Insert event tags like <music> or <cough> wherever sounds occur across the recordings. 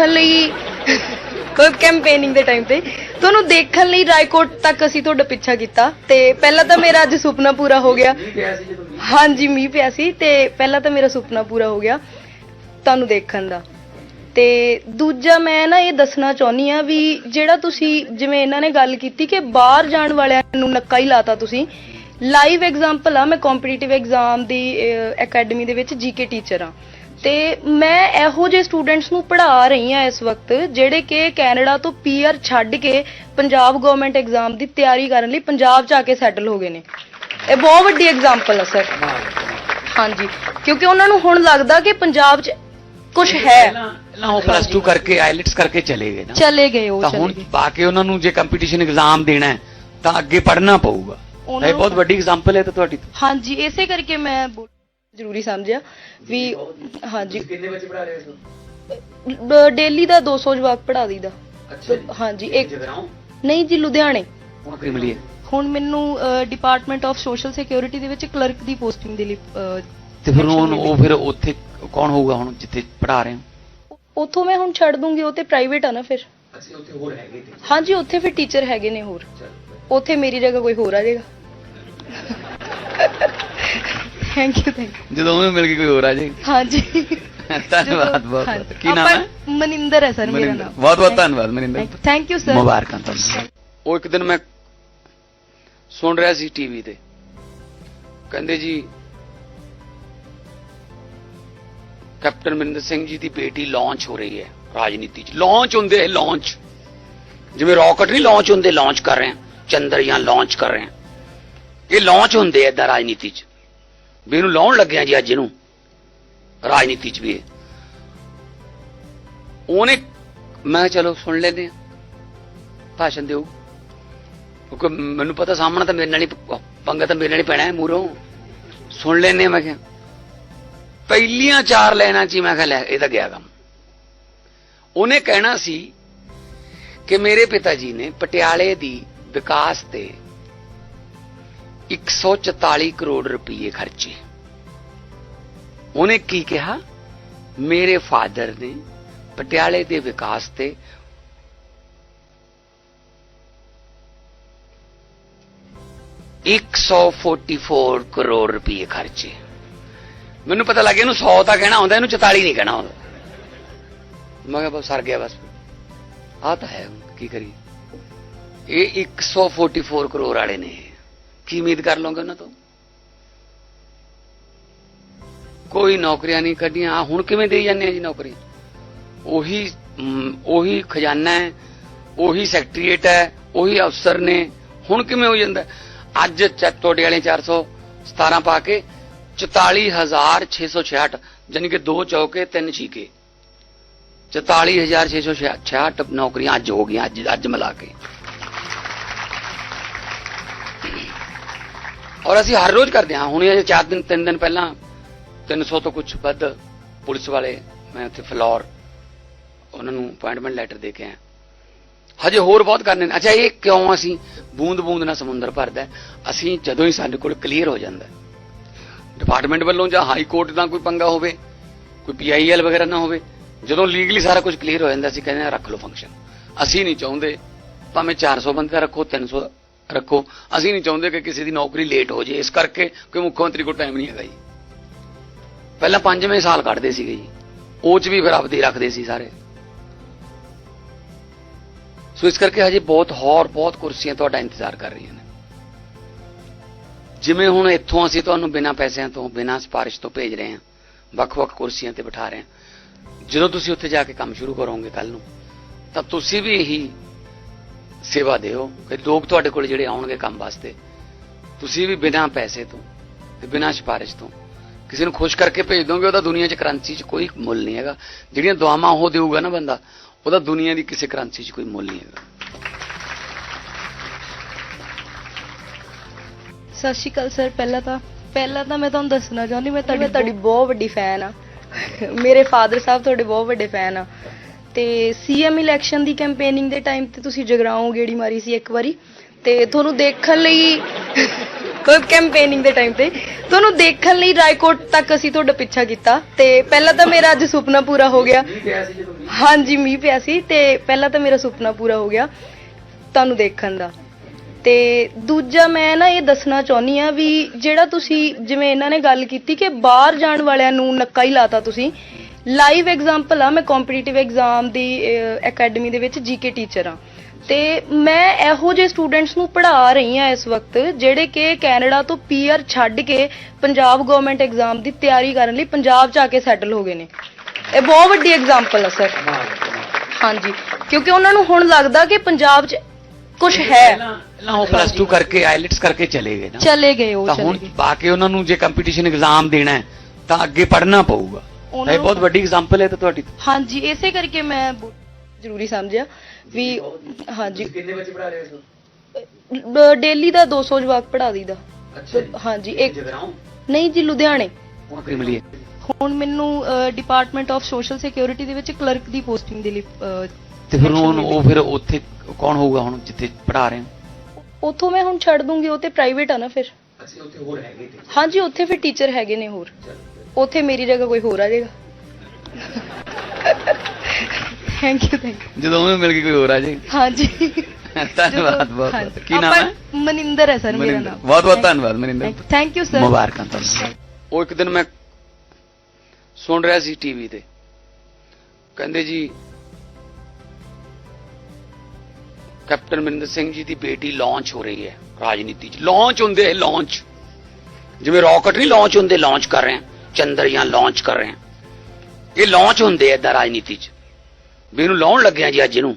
ਦੇਖਣ ਲਈ ਕੋਈ ਕੈਂਪੇਨਿੰਗ ਦੇ ਟਾਈਮ ਤੇ। ਤੁਹਾਨੂੰ ਦੇਖਣ ਲਈ ਰਾਏਕੋਟ ਤੱਕ ਅਸੀਂ ਤੁਹਾਡਾ ਪਿੱਛਾ ਕੀਤਾ ਤੇ ਪਹਿਲਾਂ ਤਾਂ ਮੇਰਾ ਅੱਜ ਸੁਪਨਾ ਪੂਰਾ ਹੋ ਗਿਆ। ਹਾਂਜੀ ਮੀਂਹ ਪਿਆ ਸੀ ਤੇ ਪਹਿਲਾਂ ਤਾਂ ਮੇਰਾ ਸੁਪਨਾ ਪੂਰਾ ਹੋ ਗਿਆ ਤੁਹਾਨੂੰ ਦੇਖਣ ਦਾ। ਤੇ ਦੂਜਾ ਮੈਂ ਨਾ ਇਹ ਦੱਸਣਾ ਚਾਹੁੰਦੀ ਆ ਵੀ ਜਿਹੜਾ ਤੁਸੀਂ ਜਿਵੇਂ ਇਹਨਾਂ ਨੇ ਗੱਲ ਕੀਤੀ ਕਿ ਬਾਹਰ ਜਾਣ ਵਾਲਿਆਂ ਨੂੰ ਨੱਕਾ ਹੀ ਲਾਤਾ ਤੁਸੀਂ ਲਾਈਵ ਐਗਜ਼ਾਮਪਲ ਆ ਮੈਂ ਕੰਪੀਟੀਟਿਵ ਐਗਜ਼ਾਮ ਦੀ ਅਕੈਡਮੀ ਦੇ ਵਿੱਚ ਜੀਕੇ ਟੀਚਰ ਆ ਤੇ ਮੈਂ ਇਹੋ ਜਿਹੇ ਸਟੂਡੈਂਟਸ ਨੂੰ ਪੜ੍ਹਾ ਰਹੀ ਆ ਇਸ ਵਕਤ ਜਿਹੜੇ ਕਿ ਕੈਨੇਡਾ ਤੋਂ ਪੀਆਰ ਛੱਡ ਕੇ ਪੰਜਾਬ ਗਵਰਨਮੈਂਟ ਐਗਜ਼ਾਮ ਦੀ ਤਿਆਰੀ ਕਰਨ ਲਈ ਪੰਜਾਬ ਚ ਆ ਕੇ ਸੈਟਲ ਹੋ ਗਏ ਨੇ। ਇਹ ਬਹੁਤ ਵੱਡੀ ਐਗਜ਼ਾਮਪਲ ਆ ਸਰ ਹਾਂਜੀ। ਕਿਉਂਕਿ ਉਹਨਾਂ ਨੂੰ ਹੁਣ ਲੱਗਦਾ ਕਿ ਪੰਜਾਬ 'ਚ ਕੁਝ ਹੈ। ਪਹਿਲਾਂ ਉਹ ਪਲੱਸ 2 ਕਰਕੇ ਆਇਲਟਸ ਕਰਕੇ ਚਲੇ ਗਏ ਨਾ। ਚਲੇ ਗਏ ਉਹ ਤਾਂ ਚਲੇ ਹੁਣ ਗਏ। ਪਾ ਕੇ ਉਹਨਾਂ ਨੂੰ ਜੇ ਕੰਪੀਟੀਸ਼ਨ ਐਗਜ਼ਾਮ ਦੇਣਾ ਹੈ ਤਾਂ ਅੱਗੇ ਪੜ੍ਹਨਾ ਪਊਗਾ। ਇਹ ਬਹੁਤ ਵੱਡੀ ਐਗਜ਼ਾਮਪਲ ਹੈ ਤਾਂ ਤੁਹਾਡੀ ਹਾਂਜੀ ਇਸੇ ਕਰਕੇ ਮੈਂ ਬੋਲ- ਜ਼ਰੂਰੀ ਸਮਝਿਆ ਵੀ ਹਾਂਜੀ। ਕਿੰਨੇ ਬੱਚੇ ਪੜ੍ਹਾ ਰਹੇ ਹੋ ਡੇਲੀ ਦਾ 200 ਜਵਾਕ ਪੜ੍ਹਾ ਦਈਦਾ। ਹਾਂਜੀ ਇੱਕ ਨਹੀਂ ਜੀ ਲੁਧਿਆਣੇ। ਹੁਣ ਮਿਲੀ ਮੈਨੂੰ ਡਿਪਾਰਟਮੈਂਟ ਆਫ ਸੋਸ਼ਲ ਸਿਕਿਉਰਿਟੀ ਦੇ ਵਿੱਚ ਕਲਰਕ ਦੀ ਪੋਸਟਿੰਗ ਦੇ ਲਈ ਤੇ ਫਿਰ ਉਹ ਫਿਰ ਉੱਥੇ ਕੌਣ ਹੋਊਗਾ ਹੁਣ ਜਿੱਥੇ ਪੜ੍ਹਾ ਰਹੇ ਹੋ? ਉੱਥੋਂ ਮੈਂ ਹੁਣ ਛੱਡ ਦੂੰਗੀ ਉਹ ਤੇ ਪ੍ਰਾਈਵੇਟ ਆ ਨਾ ਫਿਰ। ਅਸੀਂ ਉੱਥੇ ਹੋਰ ਹੈਗੇ ਤੇ। ਹਾਂਜੀ ਉੱਥੇ ਫਿਰ ਟੀਚਰ ਹੈਗੇ ਨੇ ਹੋਰ। ਉੱਥੇ ਮੇਰੀ ਜਗ੍ਹਾ ਕੋਈ ਹੋਰ ਆ ਜਾਏਗਾ। <laughs> ਥੈਂਕ ਯੂ ਥੈਂਕ ਯੂ ਜਦੋਂ ਉਹਨੂੰ ਮਿਲ ਕੇ ਕੋਈ ਹੋਰ ਆ ਜਾਏ ਹਾਂਜੀ। ਧੰਨਵਾਦ ਬਹੁਤ ਹਾਂਜੀ। ਕੀ ਨਾਮ ਹੈ? ਮਨਿੰਦਰ ਹੈ ਸਰ ਮੇਰਾ। ਨਾਮ। ਬਹੁਤ ਬਹੁਤ ਧੰਨਵਾਦ ਮਨਿੰਦਰ। ਥੈਂਕ ਯੂ ਸਰ ਮੁਬਾਰਕਾਂ ਤੁਹਾਨੂੰ। ਉਹ ਇੱਕ ਦਿਨ ਮੈਂ ਸੁਣ ਰਿਹਾ ਸੀ ਟੀਵੀ ਤੇ। ਕਹਿੰਦੇ ਜੀ ਕੈਪਟਨ ਮਨਿੰਦਰ ਸਿੰਘ ਜੀ ਦੀ ਬੇਟੀ ਲਾਂਚ ਹੋ ਰਹੀ ਹੈ ਰਾਜਨੀਤੀ 'ਚ। ਲਾਂਚ ਹੁੰਦੇ ਹੈ ਲਾਂਚ ਜਿਵੇਂ ਰਾਕਟ ਨਹੀਂ ਲਾਂਚ ਹੁੰਦੇ ਲਾਂਚ ਕਰ ਰਹੇ ਹਾਂ ਚੰਦਰਯਾਨ ਲਾਂਚ ਕਰ ਰਹੇ ਹਾਂ ਇਹ ਲਾਂਚ ਹੁੰਦੇ ਐ ਦਾ ਰਾਜਨੀਤੀ 'ਚ। ਵੀ ਇਹਨੂੰ ਲਾਉਣ ਲੱਗਿਆ ਜੀ ਅੱਜ ਇਹਨੂੰ। ਰਾਜਨੀਤੀ 'ਚ ਵੀ ਇਹ। ਉਹਨੇ, ਮੈਂ ਚਲੋ ਸੁਣ ਲੈਂਦੇ ਆ ਭਾਸ਼ਣ ਦਿਓ। ਕਿਉਂਕਿ ਮੈਨੂੰ ਪਤਾ ਸਾਹਮਣਾ ਤਾਂ ਮੇਰੇ ਨਾਲ ਹੀ ਪੰਗਾ ਤਾਂ ਮੇਰੇ ਨਾਲ ਹੀ ਪੈਣਾ ਹੈ ਮੂਰੋਂ। ਸੁਣ ਲੈਂਦੇ ਮੈਂ ਕਿਹਾ। ਪਹਿਲੀਆਂ ਚਾਰ ਲੈਣਾ ਚ ਹੀ ਮੈਂ ਕਿਹਾ ਲੈ ਇਹ ਤਾਂ ਗਿਆ ਕੰਮ। ਉਹਨੇ ਕਹਿਣਾ ਸੀ ਕਿ ਮੇਰੇ ਪਿਤਾ ਜੀ ਨੇ ਪਟਿਆਲੇ ਦੀ ਵਿਕਾਸ ਤੇ 144 ਕਰੋੜ ਰੁਪਏ ਖਰਚੇ। ਉਹਨੇ ਕੀ ਕਿਹਾ? ਮੇਰੇ ਫਾਦਰ ਨੇ ਪਟਿਆਲੇ ਦੇ ਵਿਕਾਸ ਤੇ ਇੱਕ ਸੌ 144 ਕਰੋੜ ਰੁਪਏ ਖਰਚੇ। ਮੈਨੂੰ ਪਤਾ ਲੱਗ ਗਿਆ ਇਹਨੂੰ 100 ਤਾਂ ਕਹਿਣਾ ਹੁੰਦਾ ਇਹਨੂੰ 44 ਨਹੀਂ ਕਹਿਣਾ ਹੁੰਦਾ ਮੈਂ ਕਿਹਾ ਬਸ, ਸਰ ਗਿਆ ਬਸ। ਆ ਤਾਂ ਹੈ ਕੀ ਕਰੀ ਇਹ 144 ਕਰੋੜ ਵਾਲੇ ਨੇ ਕੀ ਉਮੀਦ ਕਰ ਲਓਗੇ ਉਹਨਾਂ ਤੋਂ ਕੋਈ ਨੌਕਰੀਆਂ ਨਹੀਂ ਕੱਢੀਆਂ ਆਹ ਹੁਣ ਕਿਵੇਂ ਦੇਈ ਜਾਂਦੇ ਆ ਜੀ ਨੌਕਰੀ ਉਹੀ ਮ, ਉਹੀ ਖਜ਼ਾਨਾ ਹੈ ਉਹੀ ਸੈਕਟਰੀਏਟ ਹੈ ਉਹੀ ਅਫਸਰ ਨੇ ਹੁਣ ਕਿਵੇਂ ਹੋ ਜਾਂਦਾ ਅੱਜ ਚ- ਤੁਹਾਡੇ ਵਾਲੇ 417 ਪਾ ਕੇ 44666 ਯਾਨੀ ਕਿ ਦੋ ਚੌਕੇ ਤਿੰਨ ਛੀਕੇ 44666 ਨੌਕਰੀਆਂ ਅੱਜ ਹੋ ਗਈਆਂ ਅੱਜ ਅੱਜ ਮਿਲਾ ਕੇ ਔਰ ਅਸੀਂ ਹਰ ਰੋਜ਼ ਕਰਦੇ ਹਾਂ। ਹੁਣ ਇਹ ਚਾਰ ਦਿਨ, ਤਿੰਨ ਦਿਨ ਪਹਿਲਾਂ 300 ਤੋਂ ਕੁਝ ਵੱਧ ਪੁਲਿਸ ਵਾਲੇ ਮੈਂ ਉੱਥੇ ਫਲੋਰ ਉਹਨਾਂ ਨੂੰ ਅਪਾਇੰਟਮੈਂਟ ਲੈਟਰ ਦੇ ਕੇ ਆਇਆ। ਹਜੇ ਹੋਰ ਬਹੁਤ ਕਰਨੇ ਨੇ। ਅੱਛਾ, ਇਹ ਕਿਉਂ ਅਸੀਂ ਬੂੰਦ ਬੂੰਦ ਨਾਲ ਸਮੁੰਦਰ ਭਰਦਾ ਅਸੀਂ ਜਦੋਂ ਹੀ ਸਾਡੇ ਕੋਲ ਕਲੀਅਰ ਹੋ ਜਾਂਦਾ ਡਿਪਾਰਟਮੈਂਟ ਵੱਲੋਂ ਜਾਂ ਹਾਈ ਕੋਰਟ ਦਾ ਕੋਈ ਪੰਗਾ ਹੋਵੇ, ਕੋਈ ਪੀਆਈਐਲ ਵਗੈਰਾ ਨਾ ਹੋਵੇ, ਜਦੋਂ ਲੀਗਲੀ ਸਾਰਾ ਕੁਝ ਕਲੀਅਰ ਹੋ ਜਾਂਦਾ, ਅਸੀਂ ਕਹਿੰਦੇ ਹਾਂ, ਰੱਖ ਲਓ ਫੰਕਸ਼ਨ ਅਸੀਂ ਨਹੀਂ ਚਾਹੁੰਦੇ, ਭਾਵੇਂ 400 ਬੰਦੇ ਦਾ ਰੱਖੋ 300 ਰੱਖੋ। ਅਸੀਂ ਨਹੀਂ ਚਾਹੁੰਦੇ ਕਿ ਕਿਸੇ ਦੀ ਨੌਕਰੀ ਲੇਟ ਹੋ ਜੇ। ਇਸ ਕਰਕੇ ਕਿ ਮੁੱਖ ਮੰਤਰੀ ਕੋਲ ਟਾਈਮ ਨਹੀਂ ਹੈਗਾ ਜੀ। ਪਹਿਲਾਂ ਪੰਜਵੇਂ ਸਾਲ ਕੱਢਦੇ ਸੀਗੇ ਜੀ। ਉਹ ਚ ਵੀ ਫਿਰ ਆਪਦੇ ਰੱਖਦੇ ਸੀ ਸਾਰੇ। ਸੋ ਇਸ ਕਰਕੇ ਹਜੇ ਬਹੁਤ ਹੋਰ, ਬਹੁਤ ਕੁਰਸੀਆਂ ਤੁਹਾਡਾ ਇੰਤਜ਼ਾਰ ਕਰ ਰਹੀਆਂ ਨੇ। ਜਿਵੇਂ ਹੁਣ ਇੱਥੋਂ ਅਸੀਂ ਤੁਹਾਨੂੰ ਬਿਨਾਂ ਪੈਸਿਆਂ ਤੋਂ, ਬਿਨਾਂ ਸਿਫਾਰਿਸ਼ ਤੋਂ ਭੇਜ ਰਹੇ ਹਾਂ, ਵੱਖ-ਵੱਖ ਕੁਰਸੀਆਂ ਤੇ ਬਿਠਾ ਰਹੇ ਹਾਂ। ਜਦੋਂ ਤੁਸੀਂ ਉੱਥੇ ਜਾ ਕੇ ਕੰਮ ਸ਼ੁਰੂ ਕਰੋਗੇ ਕੱਲ ਨੂੰ, ਤਾਂ ਤੁਸੀਂ ਵੀ ਇਹੀ ਸੇਵਾ ਦਿਓ। ਕਿ ਲੋਕ ਤੁਹਾਡੇ ਕੋਲ ਜਿਹੜੇ ਆਉਣਗੇ ਕੰਮ ਵਾਸਤੇ ਤੁਸੀਂ ਵੀ ਬਿਨਾਂ ਪੈਸੇ ਤੋਂ ਤੇ ਬਿਨਾਂ ਸਿਫਾਰਿਸ਼ ਤੋਂ ਕਿਸੇ ਨੂੰ ਖੁਸ਼ ਕਰਕੇ ਭੇਜ ਦੋਗੇ ਉਹਦਾ ਦੁਨੀਆ 'ਚ ਕਰੰਸੀ 'ਚ ਕੋਈ ਮੁੱਲ ਨਹੀਂ ਹੈਗਾ। ਜਿਹੜੀਆਂ ਦੁਆਵਾਂ ਉਹ ਦੇਊਗਾ ਨਾ ਬੰਦਾ ਉਹਦਾ ਦੁਨੀਆ ਦੀ ਕਿਸੇ ਕਰੰਸੀ 'ਚ ਕੋਈ ਮੁੱਲ ਨਹੀਂ ਹੈਗਾ। ਸਤਿ ਸ਼੍ਰੀ ਅਕਾਲ ਸਰ ਪਹਿਲਾਂ ਤਾਂ ਪਹਿਲਾਂ ਤਾਂ ਮੈਂ ਤੁਹਾਨੂੰ ਦੱਸਣਾ ਚਾਹੁੰਦੀ ਮੈਂ ਤੁਹਾਡੀ ਤੁਹਾਡੀ ਬਹੁਤ ਵੱਡੀ ਫੈਨ ਆ। ਮੇਰੇ ਫਾਦਰ ਸਾਹਿਬ ਤੁਹਾਡੇ ਬਹੁਤ ਵੱਡੇ ਫੈਨ ਆ। ਤੇ ਸੀਐਮ ਇਲੈਕਸ਼ਨ ਦੀ ਕੈਂਪੇਨਿੰਗ ਦੇ ਟਾਈਮ ਤੇ ਤੁਸੀਂ ਜਗਰਾਓਂ ਗੇੜੀ ਮਾਰੀ ਸੀ ਇੱਕ ਵਾਰੀ। ਤੇ ਤੁਹਾਨੂੰ ਦੇਖਣ ਲਈ <laughs> ਕੋਈ ਕੈਂਪੇਨਿੰਗ ਦੇ ਟਾਈਮ ਤੇ। ਤੁਹਾਨੂੰ ਦੇਖਣ ਲਈ ਰਾਏਕੋਟ ਤੱਕ ਅਸੀਂ ਤੁਹਾਡਾ ਪਿੱਛਾ ਕੀਤਾ। ਤੇ ਪਹਿਲਾਂ ਤਾਂ ਮੇਰਾ ਅੱਜ ਸੁਪਨਾ ਪੂਰਾ ਹੋ ਗਿਆ। ਹਾਂਜੀ ਮੀਂਹ ਪਿਆ ਸੀ। ਤੇ ਪਹਿਲਾਂ ਤਾਂ ਮੇਰਾ ਸੁਪਨਾ ਪੂਰਾ ਹੋ ਗਿਆ ਤੁਹਾਨੂੰ ਦੇਖਣ ਦਾ। ਤੇ ਦੂਜਾ ਮੈਂ ਨਾ ਇਹ ਦੱਸਣਾ ਚਾਹੁੰਦੀ ਆ ਵੀ ਜਿਹੜਾ ਤੁਸੀਂ ਜਿਵੇਂ ਇਹਨਾਂ ਨੇ ਗੱਲ ਕੀਤੀ ਕਿ ਬਾਹਰ ਜਾਣ ਵਾਲਿਆਂ ਨੂੰ ਨੱਕਾ ਹੀ ਲਾਤਾ ਤੁਸੀਂ ਲਾਈਵ ਐਗਜ਼ਾਮਪਲ ਆ ਮੈਂ ਕੰਪੀਟੀਟਿਵ ਐਗਜ਼ਾਮ ਦੀ ਅਕੈਡਮੀ ਦੇ ਵਿੱਚ ਜੀਕੇ ਟੀਚਰ ਆ। ਤੇ ਮੈਂ ਇਹੋ ਜਿਹੇ ਸਟੂਡੈਂਟਸ ਨੂੰ ਪੜ੍ਹਾ ਰਹੀ ਆ ਇਸ ਵਕਤ ਜਿਹੜੇ ਕਿ ਕੈਨੇਡਾ ਤੋਂ ਪੀਆਰ ਛੱਡ ਕੇ ਪੰਜਾਬ ਗਵਰਨਮੈਂਟ ਐਗਜ਼ਾਮ ਦੀ ਤਿਆਰੀ ਕਰਨ ਲਈ ਪੰਜਾਬ 'ਚ ਆ ਕੇ ਸੈਟਲ ਹੋ ਗਏ ਨੇ। ਇਹ ਬਹੁਤ ਵੱਡੀ ਐਗਜ਼ਾਮਪਲ ਆ ਸਰ ਹਾਂਜੀ ਕਿਉਂਕਿ ਉਹਨਾਂ ਨੂੰ ਹੁਣ ਲੱਗਦਾ ਕਿ ਪੰਜਾਬ 'ਚ ਕੁਝ ਹੈ। ਉਹ ਪਲੱਸ 2 ਕਰਕੇ ਆਈਲਟਸ ਕਰਕੇ ਚਲੇ ਗਏ ਨਾ। ਚਲੇ ਗਏ ਉਹ ਤਾਂ ਚਲੇ ਹੁਣ ਗਏ। ਪਾ ਕੇ ਉਹਨਾਂ ਨੂੰ ਜੇ ਕੰਪੀਟੀਸ਼ਨ ਐਗਜ਼ਾਮ ਦੇਣਾ ਹੈ ਤਾਂ ਅੱਗੇ ਪੜ੍ਹਨਾ ਪਊਗਾ। ਉਹਨਾਂ ਇਹ ਨੂੰ- ਬਹੁਤ ਵੱਡੀ ਐਗਜ਼ਾਮਪਲ ਹੈ ਤਾਂ ਤੁਹਾਡੀ। ਹਾਂਜੀ ਇਸੇ ਕਰਕੇ ਮੈਂ ਜ਼ਰੂਰੀ ਸਮਝਿਆ ਵੀ ਹਾਂਜੀ। ਕਿੰਨੇ ਬੱਚੇ ਪੜ੍ਹਾ ਰਹੇ ਹੋ ਡੇਲੀ ਦਾ 200 ਜਵਾਕ ਪੜ੍ਹਾ ਦਈਦਾ। ਹਾਂਜੀ ਇੱਕ ਨਹੀਂ ਜੀ ਲੁਧਿਆਣੇ। ਨੌਕਰੀ ਮਿਲੀ ਹੈ? ਹੁਣ ਮੈਨੂੰ ਡਿਪਾਰਟਮੈਂਟ ਆਫ ਸੋਸ਼ਲ ਸਿਕਿਉਰਿਟੀ ਦੇ ਵਿੱਚ ਕਲਰਕ ਦੀ ਪੋਸਟਿੰਗ ਦੇ ਲਈ ਅਹ, ਤੇ ਫਿਰ selection ਉਹ ਮਿਲੀ। ਉਹ ਫਿਰ ਉੱਥੇ ਕੌਣ ਹੋਊਗਾ ਹੁਣ ਜਿੱਥੇ ਪੜ੍ਹਾ ਰਹੇ ਹੋ? ਉੱਥੋਂ ਮੈਂ ਹੁਣ ਛੱਡ ਦੂੰਗੀ ਉਹ ਤੇ ਪ੍ਰਾਈਵੇਟ ਆ ਨਾ ਫਿਰ। ਅੱਛਾ ਉੱਥੇ ਹੋਰ ਹੈਗੇ ਤੇ। ਹਾਂਜੀ ਉੱਥੇ ਫਿਰ ਟੀਚਰ ਹੈਗੇ ਨੇ ਹੋਰ। ਉੱਥੇ ਮੇਰੀ ਜਗ੍ਹਾ ਕੋਈ ਹੋਰ ਆ ਜਾਏਗਾ ਥੈਂਕ ਯੂ ਥੈਂਕ ਯੂ ਜਦੋਂ ਉਹਨੂੰ ਮਿਲ ਕੇ ਕੋਈ ਹੋਰ ਆ ਜਾਏ ਹਾਂਜੀ। ਧੰਨਵਾਦ ਬਹੁਤ ਬਹੁਤ। ਕੀ ਨਾਮ ਹੈ? ਮਨਿੰਦਰ ਹੈ ਸਰ ਮੇਰਾ ਮਨਿੰਦਰ। ਨਾਮ। ਬਹੁਤ ਬਹੁਤ ਧੰਨਵਾਦ ਮਨਿੰਦਰ। ਥੈਂਕ ਯੂ ਸਰ ਮੁਬਾਰਕਾਂ ਤੁਹਾਨੂੰ। ਉਹ ਇੱਕ ਦਿਨ ਮੈਂ ਸੁਣ ਰਿਹਾ ਸੀ ਟੀਵੀ ਤੇ। ਕਹਿੰਦੇ ਜੀ ਕੈਪਟਨ ਮਨਿੰਦਰ ਸਿੰਘ ਜੀ ਦੀ ਬੇਟੀ ਲਾਂਚ ਹੋ ਰਹੀ ਹੈ ਰਾਜਨੀਤੀ 'ਚ। ਲਾਂਚ ਹੁੰਦੇ ਹੈ ਲਾਂਚ ਜਿਵੇਂ ਰਾਕਟ ਨਹੀਂ ਲਾਂਚ ਹੁੰਦੇ ਲਾਂਚ ਕਰ ਰਹੇ ਹਾਂ ਚੰਦਰਯਾਨ ਲਾਂਚ ਕਰ ਰਹੇ ਹਾਂ। ਇਹ ਲਾਂਚ ਹੁੰਦੇ ਐ ਇਦਾਂ ਰਾਜਨੀਤੀ 'ਚ। ਵੀ ਇਹਨੂੰ ਲਾਉਣ ਲੱਗਿਆ ਜੀ ਅੱਜ ਇਹਨੂੰ।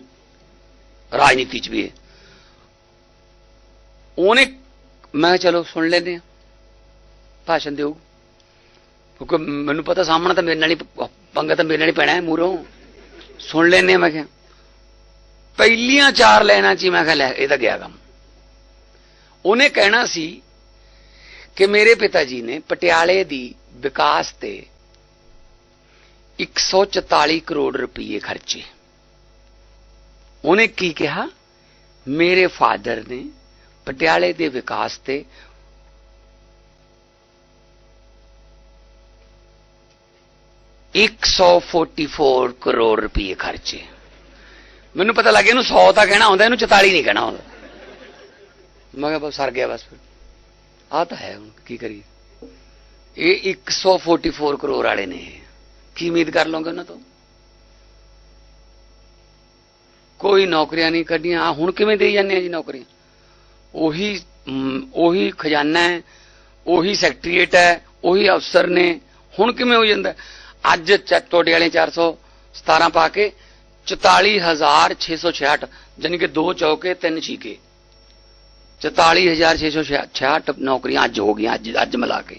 ਰਾਜਨੀਤੀ 'ਚ ਵੀ ਇਹ। ਉਹਨੇ ਮੈਂ ਚਲੋ ਸੁਣ ਲੈਂਦੇ ਆ ਭਾਸ਼ਣ ਦਿਓ। ਕਿਉਂਕਿ ਮੈਨੂੰ ਪਤਾ ਸਾਹਮਣਾ ਤਾਂ ਮੇਰੇ ਨਾਲ ਹੀ ਪ- ਪੰਗਾ ਤਾਂ ਮੇਰੇ ਨਾਲ ਹੀ ਪੈਣਾ ਹੈ ਮੂਰੋਂ ਸੁਣ ਲੈਂਦੇ ਆ ਮੈਂ ਕਿਹਾ। ਪਹਿਲੀਆਂ ਚਾਰ ਲੈਣਾ ਚ ਹੀ ਮੈਂ ਕਿਹਾ ਲੈ, ਇਹ ਤਾਂ ਗਿਆ ਕੰਮ। ਉਹਨੇ ਕਹਿਣਾ ਸੀ ਕਿ ਮੇਰੇ ਪਿਤਾ ਜੀ ਨੇ ਪਟਿਆਲੇ ਦੀ ਵਿਕਾਸ ਤੇ 144 ਕਰੋੜ ਰੁਪਏ ਖਰਚੇ। ਉਹਨੇ ਕੀ ਕਿਹਾ? ਮੇਰੇ ਫਾਦਰ ਨੇ ਪਟਿਆਲੇ ਦੇ ਵਿਕਾਸ ਤੇ ਇੱਕ ਸੌ 144 ਕਰੋੜ ਰੁਪਏ ਖਰਚੇ। ਮੈਨੂੰ ਪਤਾ ਲੱਗ ਗਿਆ ਇਹਨੂੰ 100 ਤਾਂ ਕਹਿਣਾ ਹੁੰਦਾ ਇਹਨੂੰ 44 ਨਹੀਂ ਕਹਿਣਾ ਹੁੰਦਾ ਮੈਂ ਕਿਹਾ ਬਸ ਸਰ ਗਿਆ ਬਸ ਫਿਰ। ਆ ਤਾਂ ਹੈ ਹੁਣ, ਕੀ ਕਰੀਏ? ਇਹ 144 ਕਰੋੜ ਵਾਲੇ ਨੇ। ਕੀ ਉਮੀਦ ਕਰ ਲਓਗੇ ਉਹਨਾਂ ਤੋਂ? ਕੋਈ ਨੌਕਰੀਆਂ ਨਹੀਂ ਕੱਢੀਆਂ। ਆਹ ਹੁਣ ਕਿਵੇਂ ਦੇਈ ਜਾਂਦੇ ਆ ਜੀ ਨੌਕਰੀਆਂ? ਉਹੀ ਉਹੀ ਖਜ਼ਾਨਾ ਹੈ, ਉਹੀ ਸੈਕਟਰੀਏਟ ਹੈ, ਉਹੀ ਅਫਸਰ ਨੇ। ਹੁਣ ਕਿਵੇਂ ਹੋ ਜਾਂਦਾ? ਅੱਜ ਤੁਹਾਡੇ ਵਾਲੇ 417 ਪਾ ਕੇ 44666 ਜਾਨੀ ਕਿ ਦੋ ਚੌਕੇ, ਤਿੰਨ ਛੀਕੇ। 44666 ਨੌਕਰੀਆਂ ਅੱਜ ਹੋ ਗਈਆਂ, ਅੱਜ ਅੱਜ ਮਿਲਾ ਕੇ।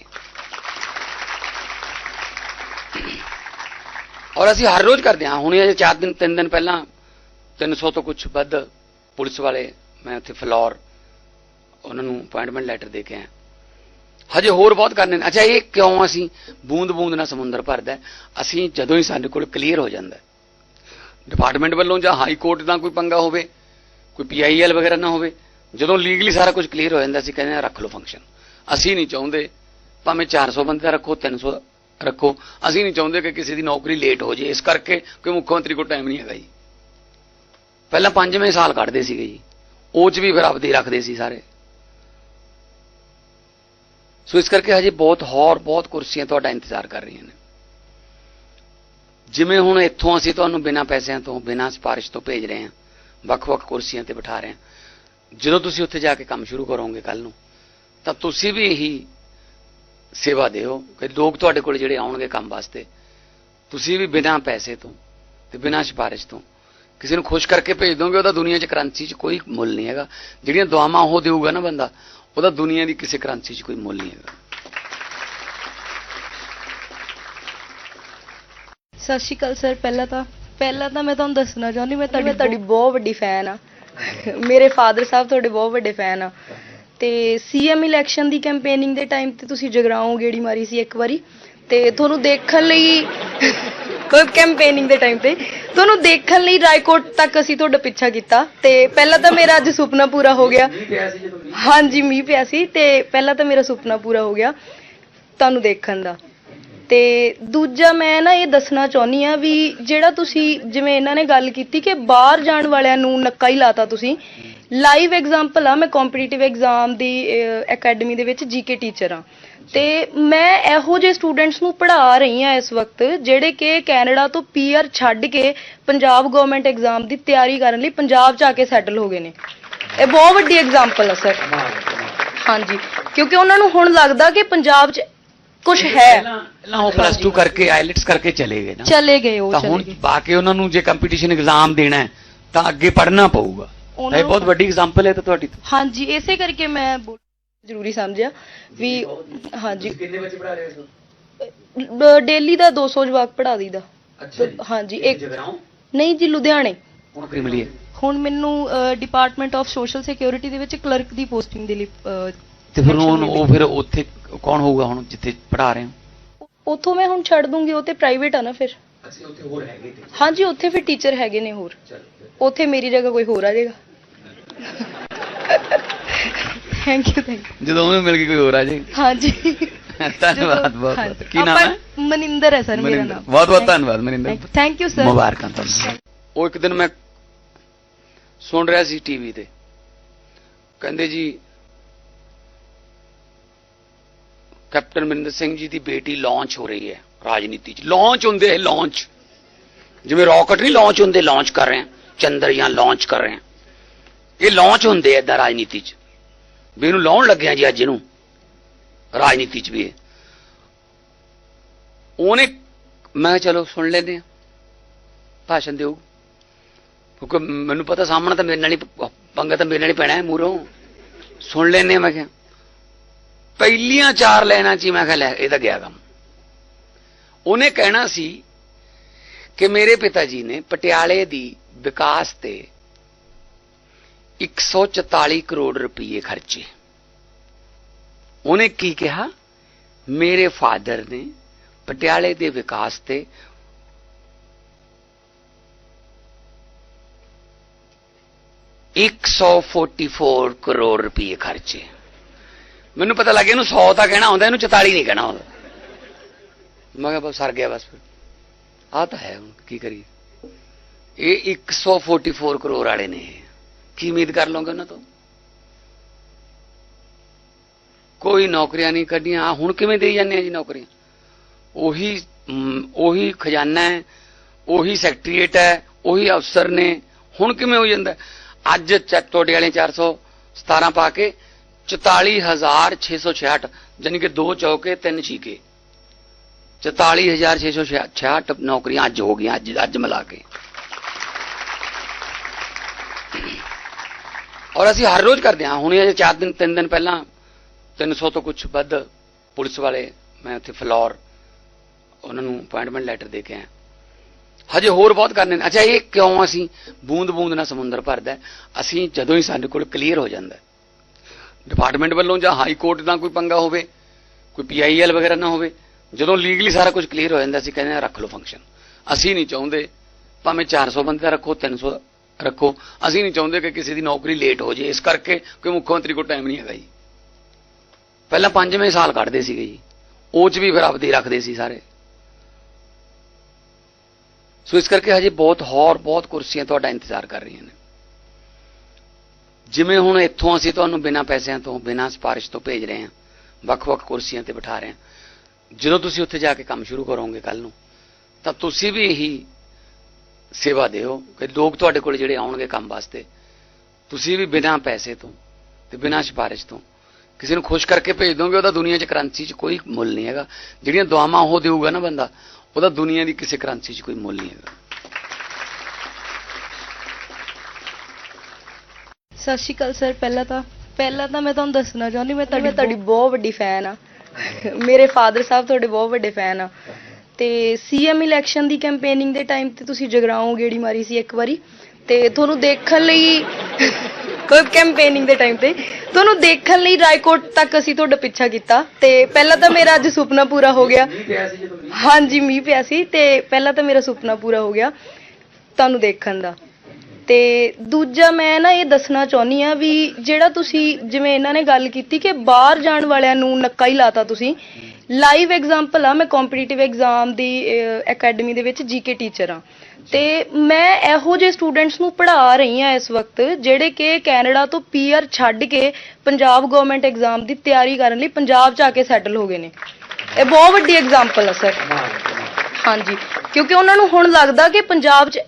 ਔਰ ਅਸੀਂ ਹਰ ਰੋਜ਼ ਕਰਦੇ ਹਾਂ। ਹੁਣੇ ਅਜੇ 4 ਦਿਨ 3 ਦਿਨ ਪਹਿਲਾਂ 300 ਤੋਂ ਕੁਝ ਵੱਧ ਪੁਲਿਸ ਵਾਲੇ ਮੈਂ ਉੱਥੇ ਫਲੋਰ ਉਹਨਾਂ ਨੂੰ ਅਪਾਇੰਟਮੈਂਟ ਲੈਟਰ ਦੇ ਕੇ ਆਇਆ। ਹਜੇ ਹੋਰ ਬਹੁਤ ਕਰਨੇ ਨੇ। ਅੱਛਾ, ਇਹ ਕਿਉਂ ਅਸੀਂ ਬੂੰਦ ਬੂੰਦ ਨਾਲ ਸਮੁੰਦਰ ਭਰਦਾ ਅਸੀਂ ਜਦੋਂ ਹੀ ਸਾਡੇ ਕੋਲ ਕਲੀਅਰ ਹੋ ਜਾਂਦਾ ਡਿਪਾਰਟਮੈਂਟ ਵੱਲੋਂ ਜਾਂ ਹਾਈ ਕੋਰਟ ਦਾ ਕੋਈ ਪੰਗਾ ਹੋਵੇ, ਕੋਈ ਪੀਆਈਐਲ ਵਗੈਰਾ ਨਾ ਹੋਵੇ, ਜਦੋਂ ਲੀਗਲੀ ਸਾਰਾ ਕੁਝ ਕਲੀਅਰ ਹੋ ਜਾਂਦਾ, ਅਸੀਂ ਕਹਿੰਦੇ ਹਾਂ, ਰੱਖ ਲਓ ਫੰਕਸ਼ਨ ਅਸੀਂ ਨਹੀਂ ਚਾਹੁੰਦੇ, ਭਾਵੇਂ 400 ਬੰਦੇ ਦਾ ਰੱਖੋ 300 ਰੱਖੋ। ਅਸੀਂ ਨਹੀਂ ਚਾਹੁੰਦੇ ਕਿ ਕਿਸੇ ਦੀ ਨੌਕਰੀ ਲੇਟ ਹੋ ਜੇ ਇਸ ਕਰਕੇ ਕਿ ਮੁੱਖ ਮੰਤਰੀ ਕੋਲ ਟਾਈਮ ਨਹੀਂ ਹੈਗਾ ਜੀ। ਪਹਿਲਾਂ ਪੰਜਵੇਂ ਸਾਲ ਕੱਢਦੇ ਸੀਗੇ ਜੀ। ਉਹ ਚ ਵੀ ਫਿਰ ਆਪਦੇ ਰੱਖਦੇ ਸੀ ਸਾਰੇ। ਸੋ ਇਸ ਕਰਕੇ ਹਜੇ ਬਹੁਤ ਹੋਰ, ਬਹੁਤ ਕੁਰਸੀਆਂ ਤੁਹਾਡਾ ਇੰਤਜ਼ਾਰ ਕਰ ਰਹੀਆਂ ਨੇ। ਜਿਵੇਂ ਹੁਣ ਇੱਥੋਂ ਅਸੀਂ ਤੁਹਾਨੂੰ ਬਿਨਾਂ ਪੈਸਿਆਂ ਤੋਂ, ਬਿਨਾਂ ਸਿਫਾਰਿਸ਼ ਤੋਂ ਭੇਜ ਰਹੇ ਹਾਂ, ਵੱਖ-ਵੱਖ ਕੁਰਸੀਆਂ ਤੇ ਬਿਠਾ ਰਹੇ ਹਾਂ। ਜਦੋਂ ਤੁਸੀਂ ਉੱਥੇ ਜਾ ਕੇ ਕੰਮ ਸ਼ੁਰੂ ਕਰੋਗੇ ਕੱਲ ਨੂੰ, ਤਾਂ ਤੁਸੀਂ ਵੀ ਇਹੀ ਸੇਵਾ ਦਿਓ ਕਿ ਲੋਕ ਤੁਹਾਡੇ ਕੋਲ ਜਿਹੜੇ ਆਉਣਗੇ ਕੰਮ ਵਾਸਤੇ। ਤੁਸੀਂ ਵੀ ਬਿਨਾਂ ਪੈਸੇ ਤੋਂ ਤੇ ਬਿਨਾਂ ਸਿਫਾਰਿਸ਼ ਤੋਂ ਕਿਸੇ ਨੂੰ ਖੁਸ਼ ਕਰਕੇ ਭੇਜ ਦੋਗੇ ਉਹਦਾ ਦੁਨੀਆ 'ਚ ਕਰੰਸੀ 'ਚ ਕੋਈ ਮੁੱਲ ਨਹੀਂ ਹੈਗਾ। ਜਿਹੜੀਆਂ ਦੁਆਵਾਂ ਉਹ ਦੇਊਗਾ ਨਾ ਬੰਦਾ ਉਹਦਾ ਦੁਨੀਆ ਦੀ ਕਿਸੇ ਕਰੰਸੀ 'ਚ ਕੋਈ ਮੁੱਲ ਨਹੀਂ ਹੈਗਾ। ਸਤਿ ਸ਼੍ਰੀ ਅਕਾਲ ਸਰ ਪਹਿਲਾਂ ਤਾਂ ਪਹਿਲਾਂ ਤਾਂ ਮੈਂ ਤੁਹਾਨੂੰ ਦੱਸਣਾ ਚਾਹੁੰਦੀ ਮੈਂ ਤੁਹਾਡੀ ਤੁਹਾਡੀ ਬਹੁਤ ਵੱਡੀ ਫੈਨ ਆ। ਮੇਰੇ ਫਾਦਰ ਸਾਹਿਬ ਤੁਹਾਡੇ ਬਹੁਤ ਵੱਡੇ ਫੈਨ ਆ। ਤੇ ਸੀਐਮ ਇਲੈਕਸ਼ਨ ਦੀ ਕੈਂਪੇਨਿੰਗ ਦੇ ਟਾਈਮ ਤੇ ਤੁਸੀਂ ਜਗਰਾਓਂ ਗੇੜੀ ਮਾਰੀ ਸੀ ਇੱਕ ਵਾਰੀ ਤੇ ਤੁਹਾਨੂੰ ਦੇਖਣ ਲਈ <laughs> ਕੈਂਪੇਨਿੰਗ ਦੇ ਟਾਈਮ ਤੇ ਤੁਹਾਨੂੰ ਦੇਖਣ ਲਈ ਰਾਏਕੋਟ ਤੱਕ ਅਸੀਂ ਤੁਹਾਡਾ ਪਿੱਛਾ ਕੀਤਾ ਤੇ ਪਹਿਲਾਂ ਤਾਂ ਮੇਰਾ ਅੱਜ ਸੁਪਨਾ ਪੂਰਾ ਹੋ ਗਿਆ। ਹਾਂਜੀ ਮੀਂਹ ਪਿਆ ਸੀ ਤੇ ਪਹਿਲਾਂ ਤਾਂ ਮੇਰਾ ਸੁਪਨਾ ਪੂਰਾ ਹੋ ਗਿਆ ਤੁਹਾਨੂੰ ਦੇਖਣ ਦਾ। ਤੇ ਦੂਜਾ ਮੈਂ ਨਾ ਇਹ ਦੱਸਣਾ ਚਾਹੁੰਦੀ ਆ ਵੀ ਜਿਹੜਾ ਤੁਸੀਂ ਜਿਵੇਂ ਇਹਨਾਂ ਨੇ ਗੱਲ ਕੀਤੀ ਕਿ ਬਾਹਰ ਜਾਣ ਵਾਲਿਆਂ ਨੂੰ ਨੱਕਾ ਹੀ ਲਾਤਾ ਤੁਸੀਂ ਲਾਈਵ ਐਗਜ਼ਾਮਪਲ ਆ ਮੈਂ ਕੰਪੀਟੀਟਿਵ ਐਗਜ਼ਾਮ ਦੀ ਅਕੈਡਮੀ ਦੇ ਵਿੱਚ ਜੀਕੇ ਟੀਚਰ ਆ। ਤੇ ਮੈਂ ਇਹੋ ਜਿਹੇ ਸਟੂਡੈਂਟਸ ਨੂੰ ਪੜ੍ਹਾ ਰਹੀ ਆ ਇਸ ਵਕਤ ਜਿਹੜੇ ਕਿ ਕੈਨੇਡਾ ਤੋਂ ਪੀਆਰ ਛੱਡ ਕੇ ਪੰਜਾਬ ਗਵਰਨਮੈਂਟ ਐਗਜ਼ਾਮ ਦੀ ਤਿਆਰੀ ਕਰਨ ਲਈ ਪੰਜਾਬ 'ਚ ਆ ਕੇ ਸੈਟਲ ਹੋ ਗਏ ਨੇ। ਇਹ ਬਹੁਤ ਵੱਡੀ ਐਗਜ਼ਾਮਪਲ ਆ ਸਰ ਹਾਂਜੀ ਕਿਉਂਕਿ ਉਹਨਾਂ ਨੂੰ ਹੁਣ ਲੱਗਦਾ ਕਿ ਪੰਜਾਬ 'ਚ ਕੁਝ ਹੈ। ਪਹਿਲਾਂ ਉਹ ਪਲੱਸ 2 ਕਰਕੇ ਆਈਲੈਟਸ ਕਰਕੇ ਚਲੇ ਗਏ ਨਾ। ਚਲੇ ਗਏ ਉਹ ਤਾਂ ਹੁਣ ਗਏ। ਪਾ ਕੇ ਉਹਨਾਂ ਨੂੰ ਜੇ ਕੰਪੀਟੀਸ਼ਨ ਐਗਜ਼ਾਮ ਦੇਣਾ ਹੈ ਤਾਂ ਅੱਗੇ ਪੜ੍ਹਨਾ ਪਊਗਾ। ਉਹਨਾਂ ਇਹ ਨੂੰ- ਬਹੁਤ ਵੱਡੀ ਐਗਜ਼ਾਮਪਲ ਹੈ ਤਾਂ ਤੁਹਾਡੀ ਹਾਂਜੀ ਇਸੇ ਕਰਕੇ ਮੈਂ ਬੋਲ- ਜ਼ਰੂਰੀ ਸਮਝਿਆ ਵੀ ਹਾਂਜੀ। ਕਿੰਨੇ ਬੱਚੇ ਪੜ੍ਹਾ ਰਹੇ ਹੋ ਡੇਲੀ ਦਾ 200 ਜਵਾਕ ਪੜ੍ਹਾ ਦਈਦਾ। ਹਾਂਜੀ ਇੱਕ ਜਗਰਾਉਂ ਨਹੀਂ ਜੀ ਲੁਧਿਆਣੇ। ਹੁਣ ਹੈ? ਹੁਣ ਮੈਨੂੰ ਡਿਪਾਰਟਮੈਂਟ ਆਫ ਸੋਸ਼ਲ ਸਿਕਿਉਰਿਟੀ ਦੇ ਵਿੱਚ ਕਲਰਕ ਦੀ ਪੋਸਟਿੰਗ ਦੇ ਲਈ ਅਹ, ਤੇ ਫਿਰ selection ਉਹ ਫਿਰ ਉੱਥੇ ਕੌਣ ਹੋਊਗਾ ਹੁਣ ਜਿੱਥੇ ਪੜ੍ਹਾ ਰਹੇ ਹੋ? ਉੱਥੋਂ ਮੈਂ ਹੁਣ ਛੱਡ ਦੂੰਗੀ ਉਹ ਤੇ ਪ੍ਰਾਈਵੇਟ ਆ ਨਾ ਫਿਰ। ਅੱਛਾ ਉੱਥੇ ਹੋਰ ਹੈਗੇ ਤੇ। ਹਾਂਜੀ ਉੱਥੇ ਫਿਰ ਟੀਚਰ ਹੈਗੇ ਨੇ ਹੋਰ। ਉੱਥੇ ਮੇਰੀ ਜਗ੍ਹਾ ਕੋਈ ਹੋਰ ਆ ਜਾਏਗਾ। ਥੈਂਕ ਯੂ ਥੈਂਕ ਜਦੋਂ ਉਹਨੂੰ ਮਿਲ ਕੇ ਕੋਈ ਹੋਰ ਆ ਜਾਏ। ਹਾਂਜੀ। ਧੰਨਵਾਦ ਬਹੁਤ ਬਹੁਤ। ਕੀ ਨਾਮ ਹੈ? ਮਨਿੰਦਰ ਹੈ ਸਰ ਮੇਰਾ ਨਾਮ। ਬਹੁਤ ਬਹੁਤ ਧੰਨਵਾਦ ਮਨਿੰਦਰ। ਥੈਂਕ ਯੂ ਸਰ ਮੁਬਾਰਕਾਂ ਤੁਹਾਨੂੰ। ਉਹ ਇੱਕ ਦਿਨ ਮੈਂ ਸੁਣ ਰਿਹਾ ਸੀ ਟੀਵੀ ਤੇ। ਕਹਿੰਦੇ ਜੀ ਕੈਪਟਨ ਮਨਿੰਦਰ ਸਿੰਘ ਜੀ ਦੀ ਬੇਟੀ ਲਾਂਚ ਹੋ ਰਹੀ ਹੈ ਰਾਜਨੀਤੀ 'ਚ। ਲਾਂਚ ਹੁੰਦੇ ਹੈ ਲਾਂਚ ਜਿਵੇਂ ਰਾਕਟ ਨਹੀਂ ਲਾਂਚ ਹੁੰਦੇ ਲਾਂਚ ਕਰ ਰਹੇ ਹਾਂ। ਚੰਦਰਯਾਨ ਲਾਂਚ ਕਰ ਰਹੇ ਹਾਂ। ਇਹ ਲਾਂਚ ਹੁੰਦੇ ਐ ਇਦਾਂ ਰਾਜਨੀਤੀ 'ਚ। ਵੀ ਇਹਨੂੰ ਲਾਉਣ ਲੱਗਿਆ ਜੀ ਅੱਜ ਇਹਨੂੰ। ਰਾਜਨੀਤੀ 'ਚ ਵੀ ਇਹ। ਉਹਨੇ ਮੈਂ ਕਿਹਾ ਚਲੋ ਸੁਣ ਲੈਂਦੇ ਆ। ਭਾਸ਼ਣ ਦਿਓ। ਕਿਉਂਕਿ ਮੈਨੂੰ ਪਤਾ ਸਾਹਮਣਾ ਤਾਂ ਮੇਰੇ ਨਾਲ ਹੀ ਪ- ਪੰਗਾ ਤਾਂ ਮੇਰੇ ਨਾਲ ਹੀ ਪੈਣਾ ਹੈ ਮੂਰੋਂ ਸੁਣ ਲੈਂਦੇ ਮੈਂ ਕਿਹਾ। ਪਹਿਲੀਆਂ ਚਾਰ ਲੈਣਾ ਚ ਹੀ ਮੈਂ ਕਿਹਾ ਲੈ, ਇਹ ਤਾਂ ਗਿਆ ਕੰਮ। ਉਹਨੇ ਕਹਿਣਾ ਸੀ ਕਿ ਮੇਰੇ ਪਿਤਾ ਜੀ ਨੇ ਪਟਿਆਲੇ ਦੀ ਵਿਕਾਸ ਤੇ 144 ਕਰੋੜ ਰੁਪਏ ਖਰਚੇ। ਉਹਨੇ ਕੀ ਕਿਹਾ? ਮੇਰੇ ਫਾਦਰ ਨੇ ਪਟਿਆਲੇ ਦੇ ਵਿਕਾਸ ਤੇ ਇੱਕ ਸੌ 144 ਕਰੋੜ ਰੁਪਏ ਖਰਚੇ। ਮੈਨੂੰ ਪਤਾ ਲੱਗ ਗਿਆ ਇਹਨੂੰ 100 ਤਾਂ ਕਹਿਣਾ ਹੁੰਦਾ ਇਹਨੂੰ 44 ਨਹੀਂ ਕਹਿਣਾ ਹੁੰਦਾ ਮੈਂ ਕਿਹਾ ਬਸ ਸਰ ਗਿਆ ਬਸ ਫਿਰ। ਆ ਤਾਂ ਹੈ ਹੁਣ, ਕੀ ਕਰੀਏ। ਇਹ 144 ਕਰੋੜ ਵਾਲੇ ਨੇ ਕੀ ਉਮੀਦ ਕਰ ਲਓਗੇ ਉਹਨਾਂ ਤੋਂ? ਕੋਈ ਨੌਕਰੀਆਂ ਨਹੀਂ ਕੱਢੀਆਂ। ਆਹ ਹੁਣ ਕਿਵੇਂ ਦੇਈ ਜਾਂਦੇ ਆ ਜੀ ਨੌਕਰੀਆਂ? ਉਹੀ ਉਹੀ ਖਜ਼ਾਨਾ ਹੈ, ਉਹੀ ਸੈਕਟਰੀਏਟ ਹੈ, ਉਹੀ ਅਫਸਰ ਨੇ। ਹੁਣ ਕਿਵੇਂ ਹੋ ਜਾਂਦਾ? ਅੱਜ ਤੁਹਾਡੇ ਵਾਲੇ 417 ਪਾ ਕੇ 44666 ਜਾਨੀ ਕਿ ਦੋ ਚੌਕੇ, ਤਿੰਨ ਛੀਕੇ। 44666 ਨੌਕਰੀਆਂ ਅੱਜ ਹੋ ਗਈਆਂ, ਅੱਜ ਅੱਜ ਮਿਲਾ ਕੇ। ਔਰ ਅਸੀਂ ਹਰ ਰੋਜ਼ ਕਰਦੇ ਹਾਂ। ਹੁਣੇ ਅਜੇ 4 ਦਿਨ 3 ਦਿਨ ਪਹਿਲਾਂ 300 ਤੋਂ ਕੁਝ ਵੱਧ ਪੁਲਿਸ ਵਾਲੇ ਮੈਂ ਉੱਥੇ ਫਲੋਰ ਉਹਨਾਂ ਨੂੰ ਅਪਾਇੰਟਮੈਂਟ ਲੈਟਰ ਦੇ ਕੇ ਆਇਆ। ਹਜੇ ਹੋਰ ਬਹੁਤ ਕਰਨੇ ਨੇ। ਅੱਛਾ, ਇਹ ਕਿਉਂ ਅਸੀਂ ਬੂੰਦ ਬੂੰਦ ਨਾਲ ਸਮੁੰਦਰ ਭਰਦਾ ਅਸੀਂ ਜਦੋਂ ਹੀ ਸਾਡੇ ਕੋਲ ਕਲੀਅਰ ਹੋ ਜਾਂਦਾ ਡਿਪਾਰਟਮੈਂਟ ਵੱਲੋਂ ਜਾਂ ਹਾਈ ਕੋਰਟ ਦਾ ਕੋਈ ਪੰਗਾ ਹੋਵੇ, ਕੋਈ ਪੀਆਈਐਲ ਵਗੈਰਾ ਨਾ ਹੋਵੇ, ਜਦੋਂ ਲੀਗਲੀ ਸਾਰਾ ਕੁਝ ਕਲੀਅਰ ਹੋ ਜਾਂਦਾ, ਅਸੀਂ ਕਹਿੰਦੇ ਹਾਂ, ਰੱਖ ਲਓ ਫੰਕਸ਼ਨ ਅਸੀਂ ਨਹੀਂ ਚਾਹੁੰਦੇ, ਭਾਵੇਂ 400 ਦਾ ਰੱਖੋ 300 ਰੱਖੋ। ਅਸੀਂ ਨਹੀਂ ਚਾਹੁੰਦੇ ਕਿ ਕਿਸੇ ਦੀ ਨੌਕਰੀ ਲੇਟ ਹੋ ਜੇ ਇਸ ਕਰਕੇ ਕੋਈ ਮੁੱਖ ਮੰਤਰੀ ਕੋਲ ਟਾਈਮ ਨਹੀਂ ਹੈਗਾ ਜੀ। ਪਹਿਲਾਂ ਪੰਜਵੇਂ ਸਾਲ ਕੱਢਦੇ ਸੀਗੇ ਜੀ। ਉਹ ਚ ਵੀ ਫਿਰ ਆਪਦੇ ਰੱਖਦੇ ਸੀ ਸਾਰੇ। ਸੋ ਇਸ ਕਰਕੇ ਹਜੇ ਬਹੁਤ ਹੋਰ, ਬਹੁਤ ਕੁਰਸੀਆਂ ਤੁਹਾਡਾ ਇੰਤਜ਼ਾਰ ਕਰ ਰਹੀਆਂ ਨੇ। ਜਿਵੇਂ ਹੁਣ ਇੱਥੋਂ ਅਸੀਂ ਤੁਹਾਨੂੰ ਬਿਨਾਂ ਪੈਸਿਆਂ ਤੋਂ, ਬਿਨਾਂ ਸਿਫਾਰਿਸ਼ ਤੋਂ ਭੇਜ ਰਹੇ ਹਾਂ, ਵੱਖ-ਵੱਖ ਕੁਰਸੀਆਂ ਤੇ ਬਿਠਾ ਰਹੇ ਹਾਂ। ਜਦੋਂ ਤੁਸੀਂ ਉੱਥੇ ਜਾ ਕੇ ਕੰਮ ਸ਼ੁਰੂ ਕਰੋਗੇ ਕੱਲ ਨੂੰ, ਤਾਂ ਤੁਸੀਂ ਵੀ ਇਹੀ ਸੇਵਾ ਦਿਓ ਕਿ ਲੋਕ ਤੁਹਾਡੇ ਕੋਲ ਜਿਹੜੇ ਆਉਣਗੇ ਕੰਮ ਵਾਸਤੇ। ਤੁਸੀਂ ਵੀ ਬਿਨਾਂ ਪੈਸੇ ਤੋਂ ਤੇ ਬਿਨਾਂ ਸਿਫਾਰਿਸ਼ ਤੋਂ ਕਿਸੇ ਨੂੰ ਖੁਸ਼ ਕਰਕੇ ਭੇਜ ਦੋਗੇ ਉਹਦਾ ਦੁਨੀਆ 'ਚ ਕਰੰਸੀ 'ਚ ਕੋਈ ਮੁੱਲ ਨਹੀਂ ਹੈਗਾ। ਜਿਹੜੀਆਂ ਦੁਆਵਾਂ ਉਹ ਦੇਊਗਾ ਨਾ ਬੰਦਾ ਉਹਦਾ ਦੁਨੀਆ ਦੀ ਕਿਸੇ ਕਰੰਸੀ 'ਚ ਕੋਈ ਮੁੱਲ ਨਹੀਂ ਹੈਗਾ। ਸਤਿ ਸ਼੍ਰੀ ਅਕਾਲ ਸਰ ਪਹਿਲਾਂ ਤਾਂ ਪਹਿਲਾਂ ਤਾਂ ਮੈਂ ਤੁਹਾਨੂੰ ਦੱਸਣਾ ਚਾਹੁੰਦੀ ਮੈਂ ਤੁਹਾਡੀ ਤੁਹਾਡੀ ਬਹੁਤ ਵੱਡੀ ਫੈਨ ਆ। ਮੇਰੇ ਫਾਦਰ ਸਾਹਿਬ ਤੁਹਾਡੇ ਬਹੁਤ ਵੱਡੇ ਫੈਨ ਆ। ਤੇ ਸੀਐਮ ਇਲੈਕਸ਼ਨ ਦੀ ਕੈਂਪੇਨਿੰਗ ਦੇ ਟਾਈਮ ਤੇ ਤੁਸੀਂ ਜਗਰਾਓਂ ਗੇੜੀ ਮਾਰੀ ਸੀ ਇੱਕ ਵਾਰੀ ਤੇ ਤੁਹਾਨੂੰ ਦੇਖਣ ਲਈ <laughs> ਕੋਈ ਕੈਂਪੇਨਿੰਗ ਦੇ ਟਾਈਮ ਤੇ ਤੁਹਾਨੂੰ ਦੇਖਣ ਲਈ ਰਾਏਕੋਟ ਤੱਕ ਅਸੀਂ ਤੁਹਾਡਾ ਪਿੱਛਾ ਕੀਤਾ ਤੇ ਪਹਿਲਾਂ ਤਾਂ ਮੇਰਾ ਅੱਜ ਸੁਪਨਾ ਪੂਰਾ ਹੋ ਗਿਆ। ਹਾਂਜੀ ਮੀਂਹ ਪਿਆ ਸੀ ਤੇ ਪਹਿਲਾਂ ਤਾਂ ਮੇਰਾ ਸੁਪਨਾ ਪੂਰਾ ਹੋ ਗਿਆ ਤੁਹਾਨੂੰ ਦੇਖਣ ਦਾ। ਤੇ ਦੂਜਾ ਮੈਂ ਨਾ ਇਹ ਦੱਸਣਾ ਚਾਹੁੰਦੀ ਆ ਵੀ ਜਿਹੜਾ ਤੁਸੀਂ ਜਿਵੇਂ ਇਹਨਾਂ ਨੇ ਗੱਲ ਕੀਤੀ ਕਿ ਬਾਹਰ ਜਾਣ ਵਾਲਿਆਂ ਨੂੰ ਨੱਕਾ ਹੀ ਲਾਤਾ ਤੁਸੀਂ ਲਾਈਵ ਐਗਜ਼ਾਮਪਲ ਆ ਮੈਂ ਕੰਪੀਟੀਟਿਵ ਐਗਜ਼ਾਮ ਦੀ ਅਕੈਡਮੀ ਦੇ ਵਿੱਚ ਜੀਕੇ ਟੀਚਰ ਆ। ਤੇ ਮੈਂ ਇਹੋ ਜਿਹੇ ਸਟੂਡੈਂਟਸ ਨੂੰ ਪੜ੍ਹਾ ਰਹੀ ਆ ਇਸ ਵਕਤ ਜਿਹੜੇ ਕਿ ਕੈਨੇਡਾ ਤੋਂ ਪੀਆਰ ਛੱਡ ਕੇ ਪੰਜਾਬ ਗਵਰਨਮੈਂਟ ਐਗਜ਼ਾਮ ਦੀ ਤਿਆਰੀ ਕਰਨ ਲਈ ਪੰਜਾਬ 'ਚ ਆ ਕੇ ਸੈਟਲ ਹੋ ਗਏ ਨੇ। ਇਹ ਬਹੁਤ ਵੱਡੀ ਐਗਜ਼ਾਮਪਲ ਆ ਸਰ ਹਾਂਜੀ ਕਿਉਂਕਿ ਉਹਨਾਂ ਨੂੰ ਹੁਣ ਲੱਗਦਾ ਕਿ ਪੰਜਾਬ 'ਚ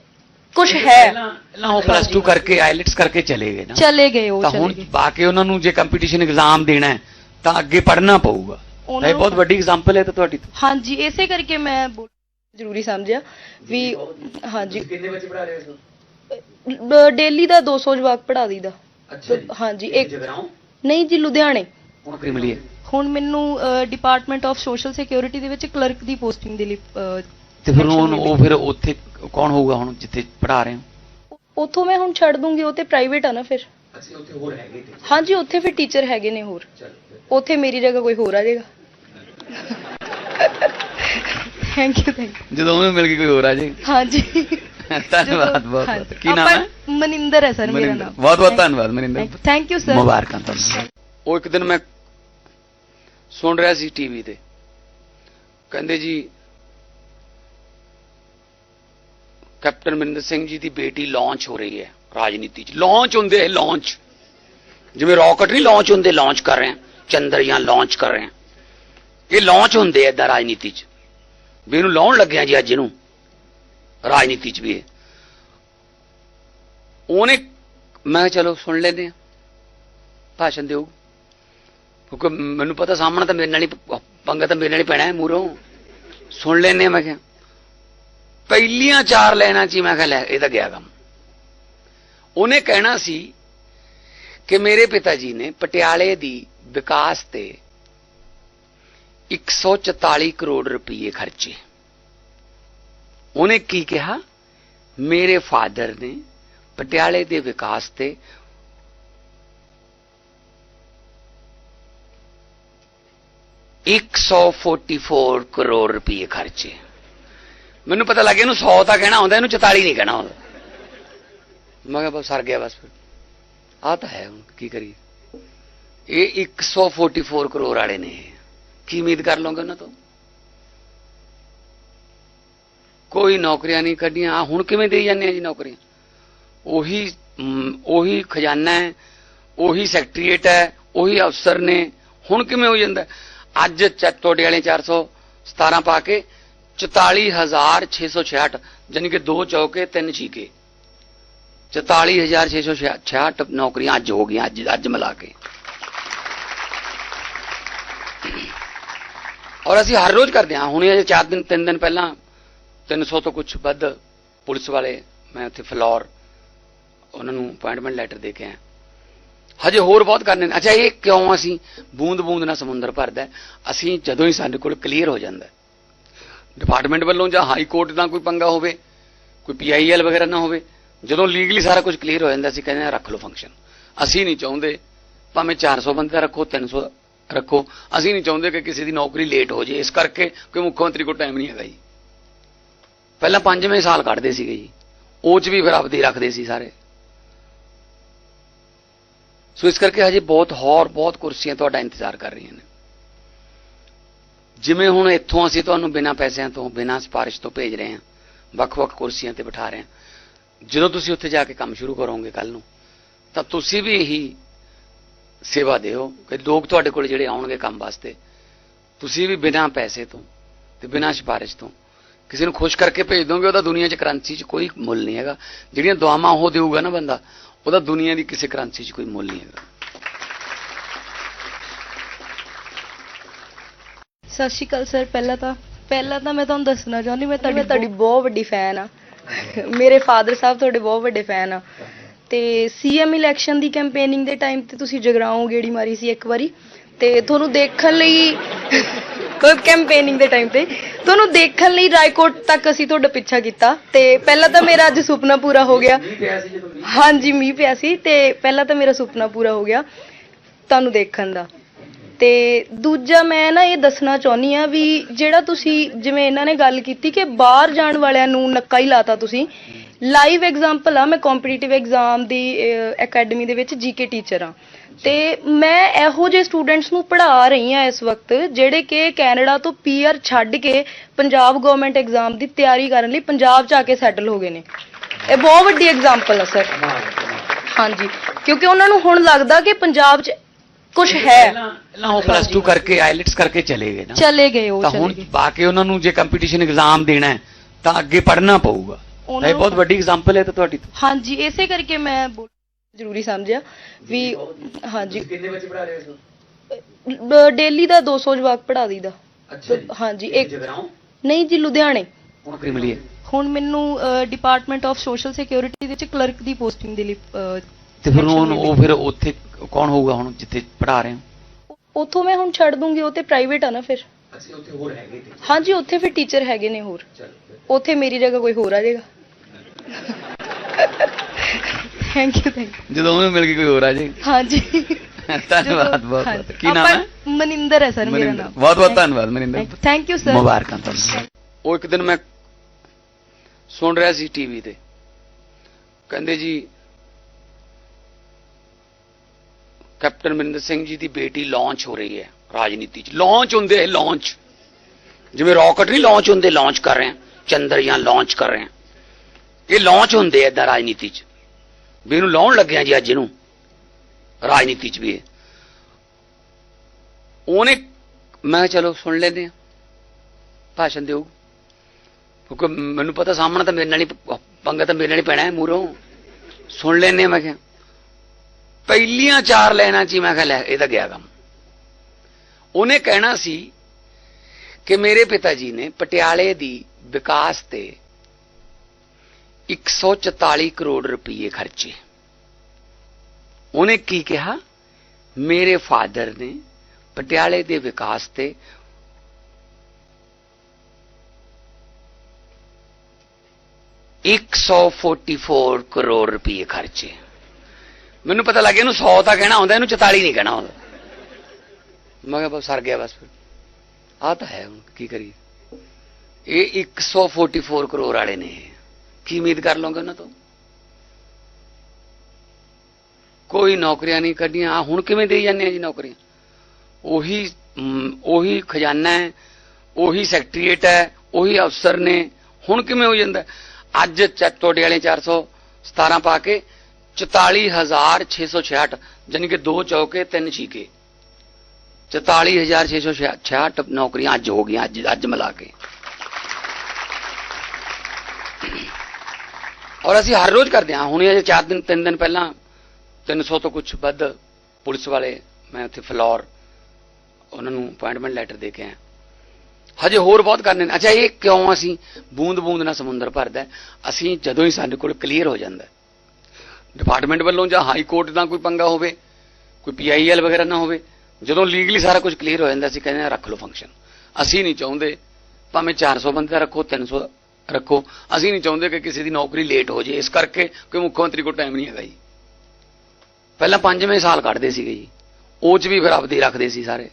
ਕੁਝ ਹੈ। ਪਹਿਲਾਂ ਉਹ ਪਲੱਸ 2 ਕਰਕੇ ਆਈਲਟਸ ਕਰਕੇ ਚਲੇ ਗਏ ਨਾ। ਚਲੇ ਗਏ ਉਹ ਤਾਂ ਚਲੇ ਹੁਣ ਗਏ। ਪਾ ਕੇ ਉਹਨਾਂ ਨੂੰ ਜੇ ਕੰਪੀਟੀਸ਼ਨ ਐਗਜ਼ਾਮ ਦੇਣਾ ਹੈ ਤਾਂ ਅੱਗੇ ਪੜ੍ਹਨਾ ਪਊਗਾ। ਉਹਨਾਂ ਇਹ ਨੂੰ- ਬਹੁਤ ਵੱਡੀ ਐਗਜ਼ਾਮਪਲ ਹੈ ਤਾਂ ਤੁਹਾਡੀ ਹਾਂਜੀ ਇਸੇ ਕਰਕੇ ਮੈਂ ਬੋਲ- ਜ਼ਰੂਰੀ ਸਮਝਿਆ ਵੀ ਹਾਂਜੀ। ਕਿੰਨੇ ਬੱਚੇ ਪੜ੍ਹਾ ਰਹੇ ਹੋ ਡੇਲੀ ਦਾ 200 ਜਵਾਕ ਪੜ੍ਹਾ ਦਈਦਾ। ਹਾਂਜੀ ਇੱਕ ਜਗਰਾਉਂ ਨਹੀਂ ਜੀ ਲੁਧਿਆਣੇ। ਹੁਣ ਮਿਲੀ ਹੈ? ਹੁਣ ਮੈਨੂੰ ਡਿਪਾਰਟਮੈਂਟ ਆਫ ਸੋਸ਼ਲ ਸਿਕਿਉਰਿਟੀ ਦੇ ਵਿੱਚ ਕਲਰਕ ਦੀ ਪੋਸਟਿੰਗ ਦੇ ਲਈ ਅਹ, ਤੇ ਫਿਰ ਹੁਣ। ਉਹ ਫਿਰ ਉੱਥੇ ਕੌਣ ਹੋਊਗਾ ਹੁਣ ਜਿੱਥੇ ਪੜ੍ਹਾ ਰਹੇ ਹੋ? ਉੱਥੋਂ ਮੈਂ ਹੁਣ ਛੱਡ ਦੂੰਗੀ ਉਹ ਤੇ ਪ੍ਰਾਈਵੇਟ ਆ ਨਾ ਫਿਰ। ਅੱਛਾ ਉੱਥੇ ਹੋਰ ਹੈਗੇ ਹਾਂਜੀ ਉੱਥੇ ਫਿਰ ਟੀਚਰ ਹੈਗੇ ਨੇ ਹੋਰ। ਉੱਥੇ ਮੇਰੀ ਜਗ੍ਹਾ ਕੋਈ ਹੋਰ ਆ ਜਾਏਗਾ। ਥੈਂਕ ਯੂ ਥੈਂਕ ਜਦੋਂ ਉਹਨੂੰ ਮਿਲ ਕੇ ਕੋਈ ਹੋਰ ਆ ਜਾਏ ਹਾਂਜੀ। ਧੰਨਵਾਦ ਬਹੁਤ ਬਹੁਤ। ਕੀ ਨਾਮ ਹੈ? ਮਨਿੰਦਰ ਹੈ ਸਰ ਮੇਰਾ ਨਾਮ। ਬਹੁਤ ਬਹੁਤ ਧੰਨਵਾਦ ਮਨਿੰਦਰ। ਥੈਂਕ ਯੂ ਸਰ ਮੁਬਾਰਕਾਂ ਤੁਹਾਨੂੰ। ਉਹ ਇੱਕ ਦਿਨ ਮੈਂ ਸੁਣ ਰਿਹਾ ਸੀ ਟੀਵੀ ਤੇ। ਕਹਿੰਦੇ ਜੀ ਕੈਪਟਨ ਮਨਿੰਦਰ ਸਿੰਘ ਜੀ ਦੀ ਬੇਟੀ ਲਾਂਚ ਹੋ ਰਹੀ ਹੈ ਰਾਜਨੀਤੀ 'ਚ। ਲਾਂਚ ਹੁੰਦੇ ਹੈ ਲਾਂਚ ਜਿਵੇਂ ਰਾਕਟ ਨਹੀਂ ਲਾਂਚ ਹੁੰਦੇ ਲਾਂਚ ਕਰ ਰਹੇ ਹਾਂ ਚੰਦਰਯਾਨ ਲਾਂਚ ਕਰ ਰਹੇ ਹਾਂ ਇਹ ਲਾਂਚ ਹੁੰਦੇ ਐ ਇਦਾਂ ਰਾਜਨੀਤੀ 'ਚ। ਵੀ ਇਹਨੂੰ ਲਾਉਣ ਲੱਗਿਆ ਜੀ ਅੱਜ ਇਹਨੂੰ। ਰਾਜਨੀਤੀ 'ਚ ਵੀ ਇਹ। ਉਹਨੇ ਮੈਂ ਚਲੋ ਸੁਣ ਲੈਂਦੇ ਆ ਭਾਸ਼ਣ ਦਿਓ। ਕਿਉਂਕਿ ਮੈਨੂੰ ਪਤਾ ਸਾਹਮਣਾ ਤਾਂ ਮੇਰੇ ਨਾਲ ਹੀ ਪ- ਪੰਗਾ ਤਾਂ ਮੇਰੇ ਨਾਲ ਹੀ ਪੈਣਾ ਹੈ ਮੂਰੋਂ ਸੁਣ ਲੈਂਦੇ ਆ ਮੈਂ ਕਿਹਾ। ਪਹਿਲੀਆਂ ਚਾਰ ਲੈਣਾ ਚ ਹੀ ਮੈਂ ਕਿਹਾ ਲੈ, ਇਹ ਤਾਂ ਗਿਆ ਕੰਮ। ਉਹਨੇ ਕਹਿਣਾ ਸੀ ਕਿ ਮੇਰੇ ਪਿਤਾ ਜੀ ਨੇ ਪਟਿਆਲੇ ਦੀ ਵਿਕਾਸ ਤੇ 144 ਕਰੋੜ ਰੁਪਏ ਖਰਚੇ। ਉਹਨੇ ਕੀ ਕਿਹਾ? ਮੇਰੇ ਫਾਦਰ ਨੇ ਪਟਿਆਲੇ ਦੇ ਵਿਕਾਸ ਤੇ ਇੱਕ ਸੌ 144 ਕਰੋੜ ਰੁਪਏ ਖਰਚੇ। ਮੈਨੂੰ ਪਤਾ ਲੱਗ ਗਿਆ ਇਹਨੂੰ 100 ਤਾਂ ਕਹਿਣਾ ਹੁੰਦਾ ਇਹਨੂੰ 44 ਨਹੀਂ ਕਹਿਣਾ ਹੁੰਦਾ ਮੈਂ ਕਿਹਾ ਬਸ ਸਰ ਗਿਆ ਬਸ ਫਿਰ। ਆ ਤਾਂ ਹੈ ਹੁਣ, ਕੀ ਕਰੀਏ। ਇਹ 144 ਕਰੋੜ ਵਾਲੇ ਨੇ ਕੀ ਉਮੀਦ ਕਰ ਲਓਗੇ ਉਹਨਾਂ ਤੋਂ? ਕੋਈ ਨੌਕਰੀਆਂ ਨਹੀਂ ਕੱਢੀਆਂ। ਆਹ ਹੁਣ ਕਿਵੇਂ ਦੇਈ ਜਾਂਦੇ ਆ ਜੀ ਨੌਕਰੀਆਂ? ਉਹੀ ਉਹੀ ਖਜ਼ਾਨਾ ਹੈ, ਉਹੀ ਸੈਕਟਰੀਏਟ ਹੈ, ਉਹੀ ਅਫਸਰ ਨੇ। ਹੁਣ ਕਿਵੇਂ ਹੋ ਜਾਂਦਾ? ਅੱਜ ਤੁਹਾਡੇ ਵਾਲੇ 417 ਪਾ ਕੇ 44666 ਜਾਨੀ ਕਿ ਦੋ ਚੌਕੇ, ਤਿੰਨ ਛੀਕੇ। 44666 ਨੌਕਰੀਆਂ ਅੱਜ ਹੋ ਗਈਆਂ, ਅੱਜ ਅੱਜ ਮਿਲਾ ਕੇ। ਔਰ ਅਸੀਂ ਹਰ ਰੋਜ਼ ਕਰਦੇ ਹਾਂ। ਹੁਣੇ ਅਜੇ 4 ਦਿਨ 3 ਦਿਨ ਪਹਿਲਾਂ 300 ਤੋਂ ਕੁਝ ਵੱਧ ਪੁਲਿਸ ਵਾਲੇ ਮੈਂ ਉੱਥੇ ਫਲੋਰ ਉਹਨਾਂ ਨੂੰ ਅਪਾਇੰਟਮੈਂਟ ਲੈਟਰ ਦੇ ਕੇ ਆਇਆ। ਹਜੇ ਹੋਰ ਬਹੁਤ ਕਰਨੇ ਨੇ। ਅੱਛਾ, ਇਹ ਕਿਉਂ ਅਸੀਂ ਬੂੰਦ ਬੂੰਦ ਨਾਲ ਸਮੁੰਦਰ ਭਰਦਾ ਅਸੀਂ ਜਦੋਂ ਹੀ ਸਾਡੇ ਕੋਲ ਕਲੀਅਰ ਹੋ ਜਾਂਦਾ ਡਿਪਾਰਟਮੈਂਟ ਵੱਲੋਂ ਜਾਂ ਹਾਈ ਕੋਰਟ ਦਾ ਕੋਈ ਪੰਗਾ ਹੋਵੇ, ਕੋਈ ਪੀਆਈਐਲ ਵਗੈਰਾ ਨਾ ਹੋਵੇ, ਜਦੋਂ ਲੀਗਲੀ ਸਾਰਾ ਕੁਝ ਕਲੀਅਰ ਹੋ ਜਾਂਦਾ, ਅਸੀਂ ਕਹਿੰਦੇ ਹਾਂ, ਰੱਖ ਲਓ ਫੰਕਸ਼ਨ ਅਸੀਂ ਨਹੀਂ ਚਾਹੁੰਦੇ, ਭਾਵੇਂ 400 ਬੰਦਾ ਰੱਖੋ 300 ਰੱਖੋ। ਅਸੀਂ ਨਹੀਂ ਚਾਹੁੰਦੇ ਕਿ ਕਿਸੇ ਦੀ ਨੌਕਰੀ ਲੇਟ ਹੋ ਜੇ ਇਸ ਕਰਕੇ ਕਿ ਮੁੱਖ ਮੰਤਰੀ ਕੋਲ ਟਾਈਮ ਨਹੀਂ ਹੈਗਾ ਜੀ। ਪਹਿਲਾਂ ਪੰਜਵੇਂ ਸਾਲ ਕੱਢਦੇ ਸੀਗੇ ਜੀ। ਉਹ ਚ ਵੀ ਫਿਰ ਆਪਦੀ ਰੱਖਦੇ ਸੀ ਸਾਰੇ। ਸੋ ਇਸ ਕਰਕੇ ਹਜੇ ਬਹੁਤ ਹੋਰ, ਬਹੁਤ ਕੁਰਸੀਆਂ ਤੁਹਾਡਾ ਇੰਤਜ਼ਾਰ ਕਰ ਰਹੀਆਂ ਨੇ। ਜਿਵੇਂ ਹੁਣ ਇੱਥੋਂ ਅਸੀਂ ਤੁਹਾਨੂੰ ਬਿਨਾਂ ਪੈਸਿਆਂ ਤੋਂ, ਬਿਨਾਂ ਸਿਫਾਰਿਸ਼ ਤੋਂ ਭੇਜ ਰਹੇ ਹਾਂ, ਵੱਖ-ਵੱਖ ਕੁਰਸੀਆਂ ਤੇ ਬਿਠਾ ਰਹੇ ਹਾਂ। ਜਦੋਂ ਤੁਸੀਂ ਉੱਥੇ ਜਾ ਕੇ ਕੰਮ ਸ਼ੁਰੂ ਕਰੋਗੇ ਕੱਲ ਨੂੰ, ਤਾਂ ਤੁਸੀਂ ਵੀ ਇਹੀ ਸੇਵਾ ਦਿਓ ਕਿ ਲੋਕ ਤੁਹਾਡੇ ਕੋਲ ਜਿਹੜੇ ਆਉਣਗੇ ਕੰਮ ਵਾਸਤੇ ਤੁਸੀਂ ਵੀ ਬਿਨਾਂ ਪੈਸੇ ਤੋਂ ਤੇ ਬਿਨਾਂ ਸਿਫਾਰਿਸ਼ ਤੋਂ ਕਿਸੇ ਨੂੰ ਖੁਸ਼ ਕਰਕੇ ਭੇਜ ਦੋਗੇ ਉਹਦਾ ਦੁਨੀਆ 'ਚ ਕਰੰਸੀ 'ਚ ਕੋਈ ਮੁੱਲ ਨਹੀਂ ਹੈਗਾ। ਜਿਹੜੀਆਂ ਦੁਆਵਾਂ ਉਹ ਦੇਊਗਾ ਨਾ ਬੰਦਾ ਉਹਦਾ ਦੁਨੀਆ ਦੀ ਕਿਸੇ ਕਰੰਸੀ 'ਚ ਕੋਈ ਮੁੱਲ ਨਹੀਂ ਹੈਗਾ। ਸਤਿ ਸ਼੍ਰੀ ਅਕਾਲ ਸਰ ਪਹਿਲਾਂ ਤਾਂ ਪਹਿਲਾਂ ਤਾਂ ਮੈਂ ਤੁਹਾਨੂੰ ਦੱਸਣਾ ਚਾਹੁੰਦੀ ਮੈਂ ਤੁਹਾਡੀ ਤੁਹਾਡੀ ਬਹੁਤ ਵੱਡੀ ਫੈਨ ਆ। ਮੇਰੇ ਫਾਦਰ ਸਾਹਿਬ ਤੁਹਾਡੇ ਬਹੁਤ ਵੱਡੇ ਫੈਨ ਆ। ਤੇ ਸੀਐਮ ਇਲੈਕਸ਼ਨ ਦੀ ਕੈਂਪੇਨਿੰਗ ਦੇ ਟਾਈਮ ਤੇ ਤੁਸੀਂ ਜਗਰਾਓਂ ਗੇੜੀ ਮਾਰੀ ਸੀ ਇੱਕ ਵਾਰੀ ਤੇ ਤੁਹਾਨੂੰ ਦੇਖਣ ਲਈ <laughs> ਕੋਈ ਕੈਂਪੇਨਿੰਗ ਦੇ ਟਾਈਮ ਤੇ ਤੁਹਾਨੂੰ ਦੇਖਣ ਲਈ ਰਾਏਕੋਟ ਤੱਕ ਅਸੀਂ ਤੁਹਾਡਾ ਪਿੱਛਾ ਕੀਤਾ ਤੇ ਪਹਿਲਾਂ ਤਾਂ ਮੇਰਾ ਅੱਜ ਸੁਪਨਾ ਪੂਰਾ ਹੋ ਗਿਆ। ਹਾਂਜੀ ਮੀਂਹ ਪਿਆ ਸੀ ਤੇ ਪਹਿਲਾਂ ਤਾਂ ਮੇਰਾ ਸੁਪਨਾ ਪੂਰਾ ਹੋ ਗਿਆ ਤੁਹਾਨੂੰ ਦੇਖਣ ਦਾ। ਤੇ ਦੂਜਾ ਮੈਂ ਨਾ ਇਹ ਦੱਸਣਾ ਚਾਹੁੰਦੀ ਆ ਵੀ ਜਿਹੜਾ ਤੁਸੀਂ ਜਿਵੇਂ ਇਹਨਾਂ ਨੇ ਗੱਲ ਕੀਤੀ ਕਿ ਬਾਹਰ ਜਾਣ ਵਾਲਿਆਂ ਨੂੰ ਨੱਕਾ ਹੀ ਲਾਤਾ ਤੁਸੀਂ ਲਾਈਵ ਐਗਜ਼ਾਮਪਲ ਆ ਮੈਂ ਕੰਪੀਟੀਟਿਵ ਐਗਜ਼ਾਮ ਦੀ ਅਕੈਡਮੀ ਦੇ ਵਿੱਚ ਜੀਕੇ ਟੀਚਰ ਆ। ਤੇ ਮੈਂ ਇਹੋ ਜਿਹੇ ਸਟੂਡੈਂਟਸ ਨੂੰ ਪੜ੍ਹਾ ਰਹੀ ਆ ਇਸ ਵਕਤ ਜਿਹੜੇ ਕਿ ਕੈਨੇਡਾ ਤੋਂ ਪੀਆਰ ਛੱਡ ਕੇ ਪੰਜਾਬ ਗਵਰਨਮੈਂਟ ਐਗਜ਼ਾਮ ਦੀ ਤਿਆਰੀ ਕਰਨ ਲਈ ਪੰਜਾਬ 'ਚ ਆ ਕੇ ਸੈਟਲ ਹੋ ਗਏ ਨੇ। ਇਹ ਬਹੁਤ ਵੱਡੀ ਐਗਜ਼ਾਮਪਲ ਆ ਸਰ ਹਾਂਜੀ ਕਿਉਂਕਿ ਉਹਨਾਂ ਨੂੰ ਹੁਣ ਲੱਗਦਾ ਕਿ ਪੰਜਾਬ 'ਚ ਕੁਝ ਹੈ। ਪਹਿਲਾਂ ਉਹ ਪਲੱਸ 2 ਕਰਕੇ ਆਈਲਟਸ ਕਰਕੇ ਚਲੇ ਗਏ ਨਾ। ਚਲੇ ਗਏ ਉਹ ਤਾਂ ਚਲੇ ਹੁਣ ਗਏ। ਪਾ ਕੇ ਉਹਨਾਂ ਨੂੰ ਜੇ ਕੰਪੀਟੀਸ਼ਨ ਐਗਜ਼ਾਮ ਦੇਣਾ ਹੈ ਤਾਂ ਅੱਗੇ ਪੜ੍ਹਨਾ ਪਊਗਾ। ਉਹਨਾਂ ਇਹ ਨੂੰ- ਬਹੁਤ ਵੱਡੀ ਐਗਜ਼ਾਮਪਲ ਹੈ ਤਾਂ ਤੁਹਾਡੀ ਹਾਂਜੀ ਇਸੇ ਕਰਕੇ ਮੈਂ ਬੋਲ- ਜ਼ਰੂਰੀ ਸਮਝਿਆ ਵੀ ਹਾਂਜੀ। ਕਿੰਨੇ ਬੱਚੇ ਪੜ੍ਹਾ ਰਹੇ ਹੋ ਡੇਲੀ ਦਾ 200 ਜਵਾਕ ਪੜ੍ਹਾ ਦਈਦਾ ਹਾਂਜੀ ਇੱਕ ਜਗਰਾਉਂ ਨਹੀਂ ਜੀ ਲੁਧਿਆਣੇ। ਹੁਣ ਨੌਕਰੀ ਮਿਲੀ ਹੈ? ਹੁਣ ਮੈਨੂੰ ਡਿਪਾਰਟਮੈਂਟ ਆਫ ਸੋਸ਼ਲ ਸਿਕਿਉਰਿਟੀ ਵਿੱਚ ਕਲਰਕ ਦੀ ਪੋਸਟਿੰਗ ਦੇ ਲਈ ਅਹ, ਤੇ ਫਿਰ ਹੁਣ। ਉਹ ਫਿਰ ਉੱਥੇ ਕੌਣ ਹੋਊਗਾ ਹੁਣ ਜਿੱਥੇ ਪੜ੍ਹਾ ਰਹੇ ਹੋ? ਉੱਥੋਂ ਮੈਂ ਹੁਣ ਛੱਡ ਦੂੰਗੀ ਉਹ ਤੇ ਪ੍ਰਾਈਵੇਟ ਆ ਨਾ ਫਿਰ। ਅਸੀਂ ਉੱਥੇ ਹੋਰ ਹੈਗੇ ਹਾਂਜੀ ਉੱਥੇ ਫਿਰ ਟੀਚਰ ਹੈਗੇ ਨੇ ਹੋਰ। ਚਲ ਉੱਥੇ ਮੇਰੀ ਜਗ੍ਹਾ ਕੋਈ ਹੋਰ ਆ ਜਾਏਗਾ। ਥੈਂਕ ਯੂ ਥੈਂਕ ਯੂ ਜਦੋਂ ਉਹਨੂੰ ਮਿਲ ਕੇ ਕੋਈ ਹੋਰ ਆ ਜਾਏ ਹਾਂਜੀ। ਧੰਨਵਾਦ ਬਹੁਤ ਬਹੁਤ। ਕੀ ਨਾਮ ਹੈ? ਮਨਿੰਦਰ ਹੈ ਸਰ ਮੇਰਾ ਨਾਮ। ਬਹੁਤ ਬਹੁਤ ਧੰਨਵਾਦ ਮਨਿੰਦਰ। ਥੈਂਕ ਯੂ ਸਰ ਮੁਬਾਰਕਾਂ ਤੁਹਾਨੂੰ। ਉਹ ਇੱਕ ਦਿਨ ਮੈਂ ਸੁਣ ਰਿਹਾ ਸੀ ਟੀਵੀ ਤੇ। ਕਹਿੰਦੇ ਜੀ ਕੈਪਟਨ ਮਨਿੰਦਰ ਸਿੰਘ ਜੀ ਦੀ ਬੇਟੀ ਲਾਂਚ ਹੋ ਰਹੀ ਹੈ ਰਾਜਨੀਤੀ 'ਚ। ਲਾਂਚ ਹੁੰਦੇ ਹੈ ਲਾਂਚ ਜਿਵੇਂ ਰਾਕਟ ਨਹੀਂ ਲਾਂਚ ਹੁੰਦੇ ਲਾਂਚ ਕਰ ਰਹੇ ਹਾਂ ਚੰਦਰਯਾਨ ਲਾਂਚ ਕਰ ਰਹੇ ਹਾਂ ਇਹ ਲਾਂਚ ਹੁੰਦੇ ਐ ਇਦਾਂ ਰਾਜਨੀਤੀ 'ਚ। ਵੀ ਇਹਨੂੰ ਲਾਉਣ ਲੱਗਿਆ ਜੀ ਅੱਜ ਇਹਨੂੰ। ਰਾਜਨੀਤੀ 'ਚ ਵੀ ਇਹ। ਉਹਨੇ, ਮੈਂ ਚਲੋ ਸੁਣ ਲੈਂਦੇ ਆ ਭਾਸ਼ਣ ਦਿਓ। ਕਿਉਂਕਿ ਮੈਨੂੰ ਪਤਾ ਸਾਹਮਣਾ ਤਾਂ ਮੇਰੇ ਨਾਲ ਹੀ ਪ- ਪੰਗਾ ਤਾਂ ਮੇਰੇ ਨਾਲ ਹੀ ਪੈਣਾ ਹੈ ਮੂਰੋਂ। ਸੁਣ ਲੈਂਦੇ ਆ ਮੈਂ ਕਿਹਾ। ਪਹਿਲੀਆਂ ਚਾਰ ਲੈਣਾ ਚ ਹੀ ਮੈਂ ਕਿਹਾ ਲੈ, ਇਹ ਤਾਂ ਗਿਆ ਕੰਮ। ਉਹਨੇ ਕਹਿਣਾ ਸੀ ਕਿ ਮੇਰੇ ਪਿਤਾ ਜੀ ਨੇ ਪਟਿਆਲੇ ਦੀ ਵਿਕਾਸ ਤੇ 144 ਕਰੋੜ ਰੁਪਏ ਖਰਚੇ। ਉਹਨੇ ਕੀ ਕਿਹਾ? ਮੇਰੇ ਫਾਦਰ ਨੇ ਪਟਿਆਲੇ ਦੇ ਵਿਕਾਸ ਤੇ ਇੱਕ ਸੌ 144 ਕਰੋੜ ਰੁਪਏ ਖਰਚੇ। ਮੈਨੂੰ ਪਤਾ ਲੱਗਿਆ ਇਹਨੂੰ 100 ਤਾਂ ਕਹਿਣਾ ਹੁੰਦਾ ਇਹਨੂੰ 44 ਨਹੀਂ ਕਹਿਣਾ ਹੁੰਦਾ ਮੈਂ ਕਿਹਾ ਬਸ ਸਰ ਗਿਆ ਬਸ ਫਿਰ। ਆ ਤਾਂ ਹੈ ਹੁਣ, ਕੀ ਕਰੀਏ। ਇਹ 144 ਕਰੋੜ ਵਾਲੇ ਨੇ ਕੀ ਉਮੀਦ ਕਰ ਲਓਗੇ ਉਹਨਾਂ ਤੋਂ? ਕੋਈ ਨੌਕਰੀਆਂ ਨਹੀਂ ਕੱਢੀਆਂ। ਆਹ ਹੁਣ ਕਿਵੇਂ ਦੇਈ ਜਾਂਦੇ ਆ ਜੀ ਨੌਕਰੀਆਂ? ਉਹੀ ਉਹੀ ਖਜ਼ਾਨਾ ਹੈ, ਉਹੀ ਸੈਕਟਰੀਏਟ ਹੈ, ਉਹੀ ਅਫਸਰ ਨੇ। ਹੁਣ ਕਿਵੇਂ ਹੋ ਜਾਂਦਾ? ਅੱਜ ਤੁਹਾਡੇ ਵਾਲੇ 417 ਪਾ ਕੇ 44666 ਜਾਨੀ ਕਿ ਦੋ ਚੌਕੇ, ਤਿੰਨ ਛੀਕੇ। 44666 ਨੌਕਰੀਆਂ ਅੱਜ ਹੋ ਗਈਆਂ, ਅੱਜ ਅੱਜ ਮਿਲਾ ਕੇ। ਔਰ ਅਸੀਂ ਹਰ ਰੋਜ਼ ਕਰਦੇ ਹਾਂ। ਹੁਣੇ ਅਜੇ 4 ਦਿਨ 3 ਦਿਨ ਪਹਿਲਾਂ 300 ਤੋਂ ਕੁਝ ਵੱਧ ਪੁਲਿਸ ਵਾਲੇ ਮੈਂ ਉੱਥੇ ਫਲੋਰ ਉਹਨਾਂ ਨੂੰ ਅਪਾਇੰਟਮੈਂਟ ਲੈਟਰ ਦੇ ਕੇ ਆਇਆ। ਹਜੇ ਹੋਰ ਬਹੁਤ ਕਰਨੇ ਨੇ। ਅੱਛਾ, ਇਹ ਕਿਉਂ ਅਸੀਂ ਬੂੰਦ ਬੂੰਦ ਨਾਲ ਸਮੁੰਦਰ ਭਰਦਾ ਅਸੀਂ ਜਦੋਂ ਹੀ ਸਾਡੇ ਕੋਲ ਕਲੀਅਰ ਹੋ ਜਾਂਦਾ ਡਿਪਾਰਟਮੈਂਟ ਵੱਲੋਂ ਜਾਂ ਹਾਈ ਕੋਰਟ ਦਾ ਕੋਈ ਪੰਗਾ ਹੋਵੇ, ਕੋਈ ਪੀਆਈਐਲ ਵਗੈਰਾ ਨਾ ਹੋਵੇ, ਜਦੋਂ ਲੀਗਲੀ ਸਾਰਾ ਕੁਝ ਕਲੀਅਰ ਹੋ ਜਾਂਦਾ, ਅਸੀਂ ਕਹਿੰਦੇ ਹਾਂ, ਰੱਖ ਲਓ ਫੰਕਸ਼ਨ ਅਸੀਂ ਨਹੀਂ ਚਾਹੁੰਦੇ, ਭਾਵੇਂ 400 ਬੰਦੇ ਦਾ ਰੱਖੋ 300 ਦਾ ਰੱਖੋ। ਅਸੀਂ ਨਹੀਂ ਚਾਹੁੰਦੇ ਕਿ ਕਿਸੇ ਦੀ ਨੌਕਰੀ ਲੇਟ ਹੋ ਜੇ। ਇਸ ਕਰਕੇ ਕਿ ਮੁੱਖ ਮੰਤਰੀ ਕੋਲ ਟਾਈਮ ਨਹੀਂ ਹੈਗਾ ਜੀ। ਪਹਿਲਾਂ ਪੰਜਵੇਂ ਸਾਲ ਕੱਢਦੇ ਸੀਗੇ ਜੀ। ਉਹ ਚ ਵੀ ਫਿਰ ਆਪਦੀ ਰੱਖਦੇ ਸੀ ਸਾਰੇ।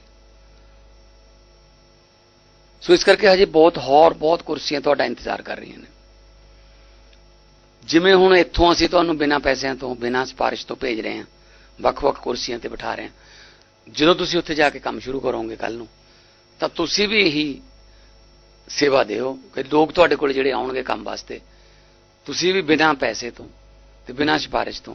ਸੋ ਇਸ ਕਰਕੇ ਹਜੇ ਬਹੁਤ ਹੋਰ, ਬਹੁਤ ਕੁਰਸੀਆਂ ਤੁਹਾਡਾ ਇੰਤਜ਼ਾਰ ਕਰ ਰਹੀਆਂ ਨੇ। ਜਿਵੇਂ ਹੁਣ ਇੱਥੋਂ ਅਸੀਂ ਤੁਹਾਨੂੰ ਬਿਨਾਂ ਪੈਸਿਆਂ ਤੋਂ, ਬਿਨਾਂ ਸਿਫਾਰਿਸ਼ ਤੋਂ ਭੇਜ ਰਹੇ ਹਾਂ, ਵੱਖ-ਵੱਖ ਕੁਰਸੀਆਂ ਤੇ ਬਿਠਾ ਰਹੇ ਹਾਂ। ਜਦੋਂ ਤੁਸੀਂ ਉੱਥੇ ਜਾ ਕੇ ਕੰਮ ਸ਼ੁਰੂ ਕਰੋਗੇ ਕੱਲ ਨੂੰ, ਤਾਂ ਤੁਸੀਂ ਵੀ ਇਹੀ ਸੇਵਾ ਦਿਓ ਕਿ ਲੋਕ ਤੁਹਾਡੇ ਕੋਲ ਜਿਹੜੇ ਆਉਣਗੇ ਕੰਮ ਵਾਸਤੇ। ਤੁਸੀਂ ਵੀ ਬਿਨਾਂ ਪੈਸੇ ਤੋਂ ਤੇ ਬਿਨਾਂ ਸਿਫਾਰਿਸ਼ ਤੋਂ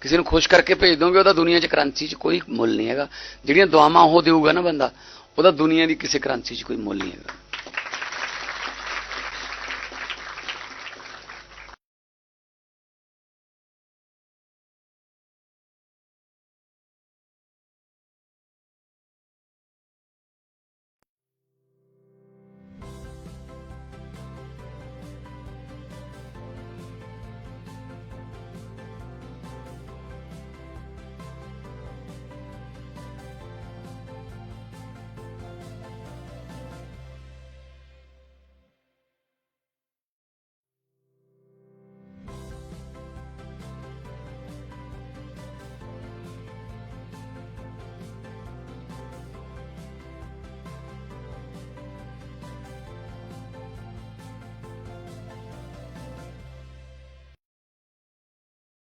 ਕਿਸੇ ਨੂੰ ਖੁਸ਼ ਕਰਕੇ ਭੇਜ ਦੋਗੇ, ਉਹਦਾ ਦੁਨੀਆ 'ਚ ਕਰੰਸੀ 'ਚ ਕੋਈ ਮੁੱਲ ਨਹੀਂ ਹੈਗਾ। ਜਿਹੜੀਆਂ ਦੁਆਵਾਂ ਉਹ ਦੇਊਗਾ ਨਾ ਬੰਦਾ, ਉਹਦਾ ਦੁਨੀਆ ਦੀ ਕਿਸੇ ਕਰੰਸੀ 'ਚ ਕੋਈ ਮੁੱਲ ਨਹੀਂ ਹੈਗਾ।